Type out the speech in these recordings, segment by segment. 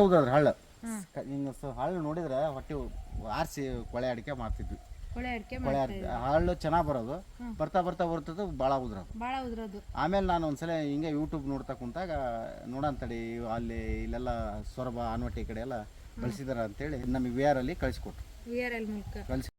ಹೌದದ್ರ ಹಳ್ಳ. ಹಿಂಗ ಹಳ್ಳ ನೋಡಿದ್ರೆ ಹೊಟ್ಟೆ ಆರಿಸಿ ಕೊಳೆ ಅಡಿಕೆ ಮಾಡ್ತಿದ್ವಿ. ಕೊಳೆ ಅಡಿಕೆ ಕೊಳೆ ಹಳ್ಳು ಚೆನ್ನಾಗಿ ಬರೋದು. ಬರ್ತಾ ಬರ್ತಾ ಬರ್ತದ ಭಾಳ ಉದ್ರೋದು. ಭಾಳ ಉದ್ರೋದು. ಆಮೇಲೆ ನಾನು ಒಂದ್ಸಲ ಹಿಂಗೆ ಯೂಟ್ಯೂಬ್ ನೋಡ್ತಾ ಕುಂತಾಗ ನೋಡಂತಡಿ ಅಲ್ಲಿ ಇಲ್ಲೆಲ್ಲ ಸೊರಬ ಆನ್ವಟ್ಟಿ ಕಡೆ ಎಲ್ಲ ಬಳಸಿದಾರ ಅಂತೇಳಿ ನಮಗೆ ವಿ ಆರ್ ಅಲ್ಲಿ ಕಳಿಸ್ಕೊಟ್ರು. ವಿ ಆರ್ ಎಲ್ ಮೂಲಕ. ಕಳಿಸಿ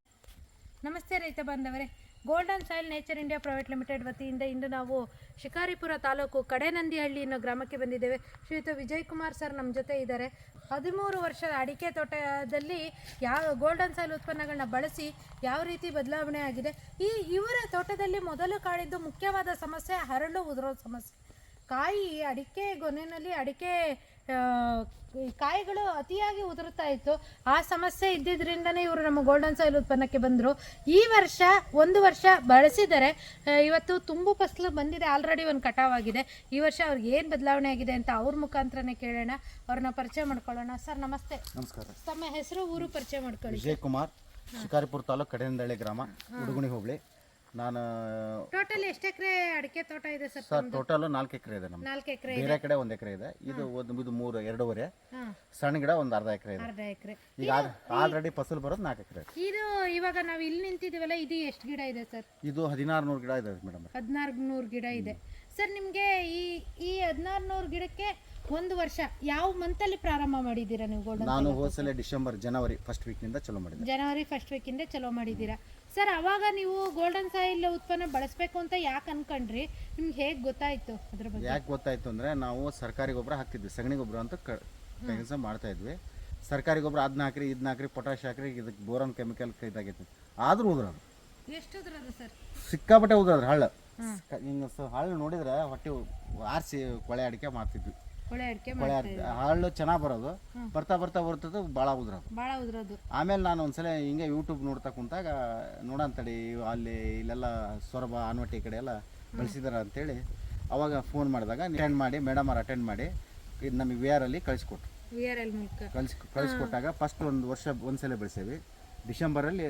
ನಮಸ್ತೆ ರೈತ ಬಾಂಧವರೇ. Golden soil nature India private limited ವತಿಯಿಂದ ಇಂದು ನಾವು ಶಿಕಾರಿಪುರ ತಾಲೂಕು ಕಡೆನಂದಿಹಳ್ಳಿ ಅನ್ನೋ ಗ್ರಾಮಕ್ಕೆ ಬಂದಿದ್ದೇವೆ. ಶ್ರೀಯುತ ವಿಜಯ್ ಕುಮಾರ್ ಸರ್ ನಮ್ಮ ಜೊತೆ ಇದ್ದಾರೆ. ಹದಿಮೂರು ವರ್ಷದ ಅಡಿಕೆ ತೋಟದಲ್ಲಿ ಯಾವ ಗೋಲ್ಡನ್ ಸಾಯಿಲ್ ಉತ್ಪನ್ನಗಳನ್ನ ಬಳಸಿ ಯಾವ ರೀತಿ ಬದಲಾವಣೆ ಆಗಿದೆ? ಈ ಇವರ ತೋಟದಲ್ಲಿ ಮೊದಲು ಕಾಡಿದ್ದು ಮುಖ್ಯವಾದ ಸಮಸ್ಯೆ ಹರಳು ಉದುರೋ ಸಮಸ್ಯೆ. ಕಾಯಿ ಅಡಿಕೆ ಗೊನೆಯಲ್ಲಿ ಅಡಿಕೆ ಕಾಯಿಗಳು ಅತಿಯಾಗಿ ಉದುರುತ್ತಾ ಇತ್ತು. ಆ ಸಮಸ್ಯೆ ಇದ್ದಿದ್ದರಿಂದನೇ ಇವರು ನಮ್ಮ ಗೋಲ್ಡನ್ ಸಾಯಿಲ್ ಉತ್ಪನ್ನಕ್ಕೆ ಬಂದರು. ಈ ವರ್ಷ ಒಂದು ವರ್ಷ ಬಳಸಿದರೆ ಇವತ್ತು ತುಂಬು ಫಸಲು ಬಂದಿದೆ ಆಲ್ರೆಡಿ ಒಂದು ಕಟಾವಾಗಿದೆ ಈ ವರ್ಷ ಅವ್ರಿಗೆ ಏನು ಬದಲಾವಣೆ ಆಗಿದೆ ಅಂತ ಅವ್ರ ಮುಖಾಂತರನೇ ಕೇಳೋಣ. ಅವ್ರನ್ನ ಪರಿಚಯ ಮಾಡ್ಕೊಳ್ಳೋಣ. ಸರ್ ನಮಸ್ತೆ. ನಮಸ್ಕಾರ. ತಮ್ಮ ಹೆಸರು ಊರು ಪರಿಚಯ ಮಾಡ್ಕೊಳ್ಳಿ. ವಿಜಯ್ ಕುಮಾರ್ ಶಿಕಾರಿಪುರ ತಾಲೂಕು ಕಡೆಯಿಂದಳೆ ಗ್ರಾಮ ಹುಡುಗುಣಿ ಹೋಬಳಿ. ನಾನು ಟೋಟಲ್ ಎಷ್ಟು ಎಕರೆ ಅಡಿಕೆ ತೋಟ ಇದೆ ಸರ್ ಸರ್ ಟೋಟಲ್ ನಾಲ್ಕು ಎಕರೆ ಇದೆ ನಮ್ಮ ನಾಲ್ಕು ಎಕರೆ ಬೇರೆ ಕಡೆ ಒಂದು ಎಕರೆ ಇದೆ. ಇದು ಒಂದು ಇದು ಮೂರು ಎರಡೂವರೆ. ಸಣ್ಣ ಗಿಡ ಒಂದು ಅರ್ಧ ಎಕರೆ ಇದೆ. ಅರ್ಧ ಎಕರೆ. ಈಗ ಆಲ್ರೆಡಿ ಫಸಲ್ ಬರೋದು ನಾಲ್ಕು ಎಕರೆ ಇದು. ಇವಾಗ ನಾವು ಇಲ್ಲಿ ನಿಂತಿದ್ದೀವಲ್ಲ ಇದು ಎಷ್ಟು ಗಿಡ ಇದೆ ಸರ್? ಇದು ಹದಿನಾರು ನೂರು ಗಿಡ ಇದೆ ಮೇಡಮ್. ಹದಿನಾರು ನೂರು ಗಿಡ ಇದೆ. ಸರ್ ನಿಮಗೆ ಈ ಈ ಹದಿನಾರು ನೂರು ಗಿಡಕ್ಕೆ ಒಂದು ವರ್ಷ ಯಾವ ಮಂತಲ್ಲಿ ಪ್ರಾರಂಭ ಮಾಡಿದ್ದೀರಾ ನೀವು ನಾನು ಹೋದ್ಸಲ ಡಿಸೆಂಬರ್ ಜನವರಿ ಫಸ್ಟ್ ವೀಕ್ನಿಂದ ಚಲೋ ಮಾಡಿದ್ದೆ ಜನವರಿ ಫಸ್ಟ್ ವೀಕ್ ಇಂದ ಚಲೋ ಮಾಡಿದ್ದೀರಾ? ಸರ್ ಅವಾಗ ನೀವು ಗೋಲ್ಡನ್ ಸಾಯಿಲ್ ಉತ್ಪನ್ನ ಬಳಸಬೇಕು ಅಂತ ಯಾಕೆ ಅನ್ಕೊಂಡ್ರಿ? ನಿಮ್ಗೆ ಹೇಗೆ ಗೊತ್ತಾಯ್ತು ಅದ್ರ ಬಗ್ಗೆ? ಯಾಕೆ ಗೊತ್ತಾಯ್ತು ಅಂದರೆ ನಾವು ಸರ್ಕಾರಿ ಗೊಬ್ಬರ ಹಾಕ್ತಿದ್ವಿ ಸಗಣಿ ಗೊಬ್ಬರ ಅಂತ ಕ ಕೆಲಸ ಮಾಡ್ತಾ ಇದ್ವಿ. ಸರ್ಕಾರಿ ಗೊಬ್ಬರ ಅದನ್ನ ಹಾಕ್ರಿ ಇದನ್ನ ಹಾಕ್ರಿ ಪೊಟ್ಯಾಶ್ ಹಾಕ್ರಿ ಇದಕ್ಕೆ ಬೋರನ್ ಕೆಮಿಕಲ್ ಇದಾಗೈತಿ. ಆದ್ರೂ ಉದ್ರ ಎಷ್ಟು ಸರ್? ಸಿಕ್ಕಾಪಟ್ಟೆ ಉದ್ರದ್ರ ಹಳ್ಳ. ಹಿಂಗೆ ಹಳ್ಳ ನೋಡಿದ್ರೆ ಹೊಟ್ಟೆ ಆರಿಸಿ ಕೊಳೆ ಅಡಿಕೆ ಮಾಡ್ತಿದ್ವಿ. ಹಳ್ಳು ಚೆನ್ನಾಗಿ ಬರೋದು. ಬರ್ತಾ ಬರ್ತಾ ಬರ್ತದ್ದು ಭಾಳ ಉದ್ರೋದು. ಭಾಳ ಉದ್ರೋದು. ಆಮೇಲೆ ನಾನು ಒಂದ್ಸಲ ಹಿಂಗೆ ಯೂಟ್ಯೂಬ್ ನೋಡ್ತಾ ಕುಂತಾಗ ನೋಡಂತಡಿ ಅಲ್ಲಿ ಇಲ್ಲೆಲ್ಲ ಸೊರಬ ಆನ್ವಟಿ ಕಡೆ ಎಲ್ಲ ಬಳಸಿದಾರ ಅಂತೇಳಿ ಅವಾಗ ಫೋನ್ ಮಾಡಿದಾಗ ಅಟೆಂಡ್ ಮಾಡಿ ಮೇಡಮ್ ಅವ್ರು ಅಟೆಂಡ್ ಮಾಡಿ ಇದು ನಮಗೆ ವಿ ಆರ್ ಅಲ್ಲಿ ಕಳಿಸ್ಕೊಟ್ರು ಕಳಿಸ್ ಕಳಿಸ್ಕೊಟ್ಟಾಗ ಫಸ್ಟ್ ಒಂದು ವರ್ಷ ಒಂದ್ಸಲ ಬೆಳೆಸೇವಿ. ಡಿಸೆಂಬರಲ್ಲಿ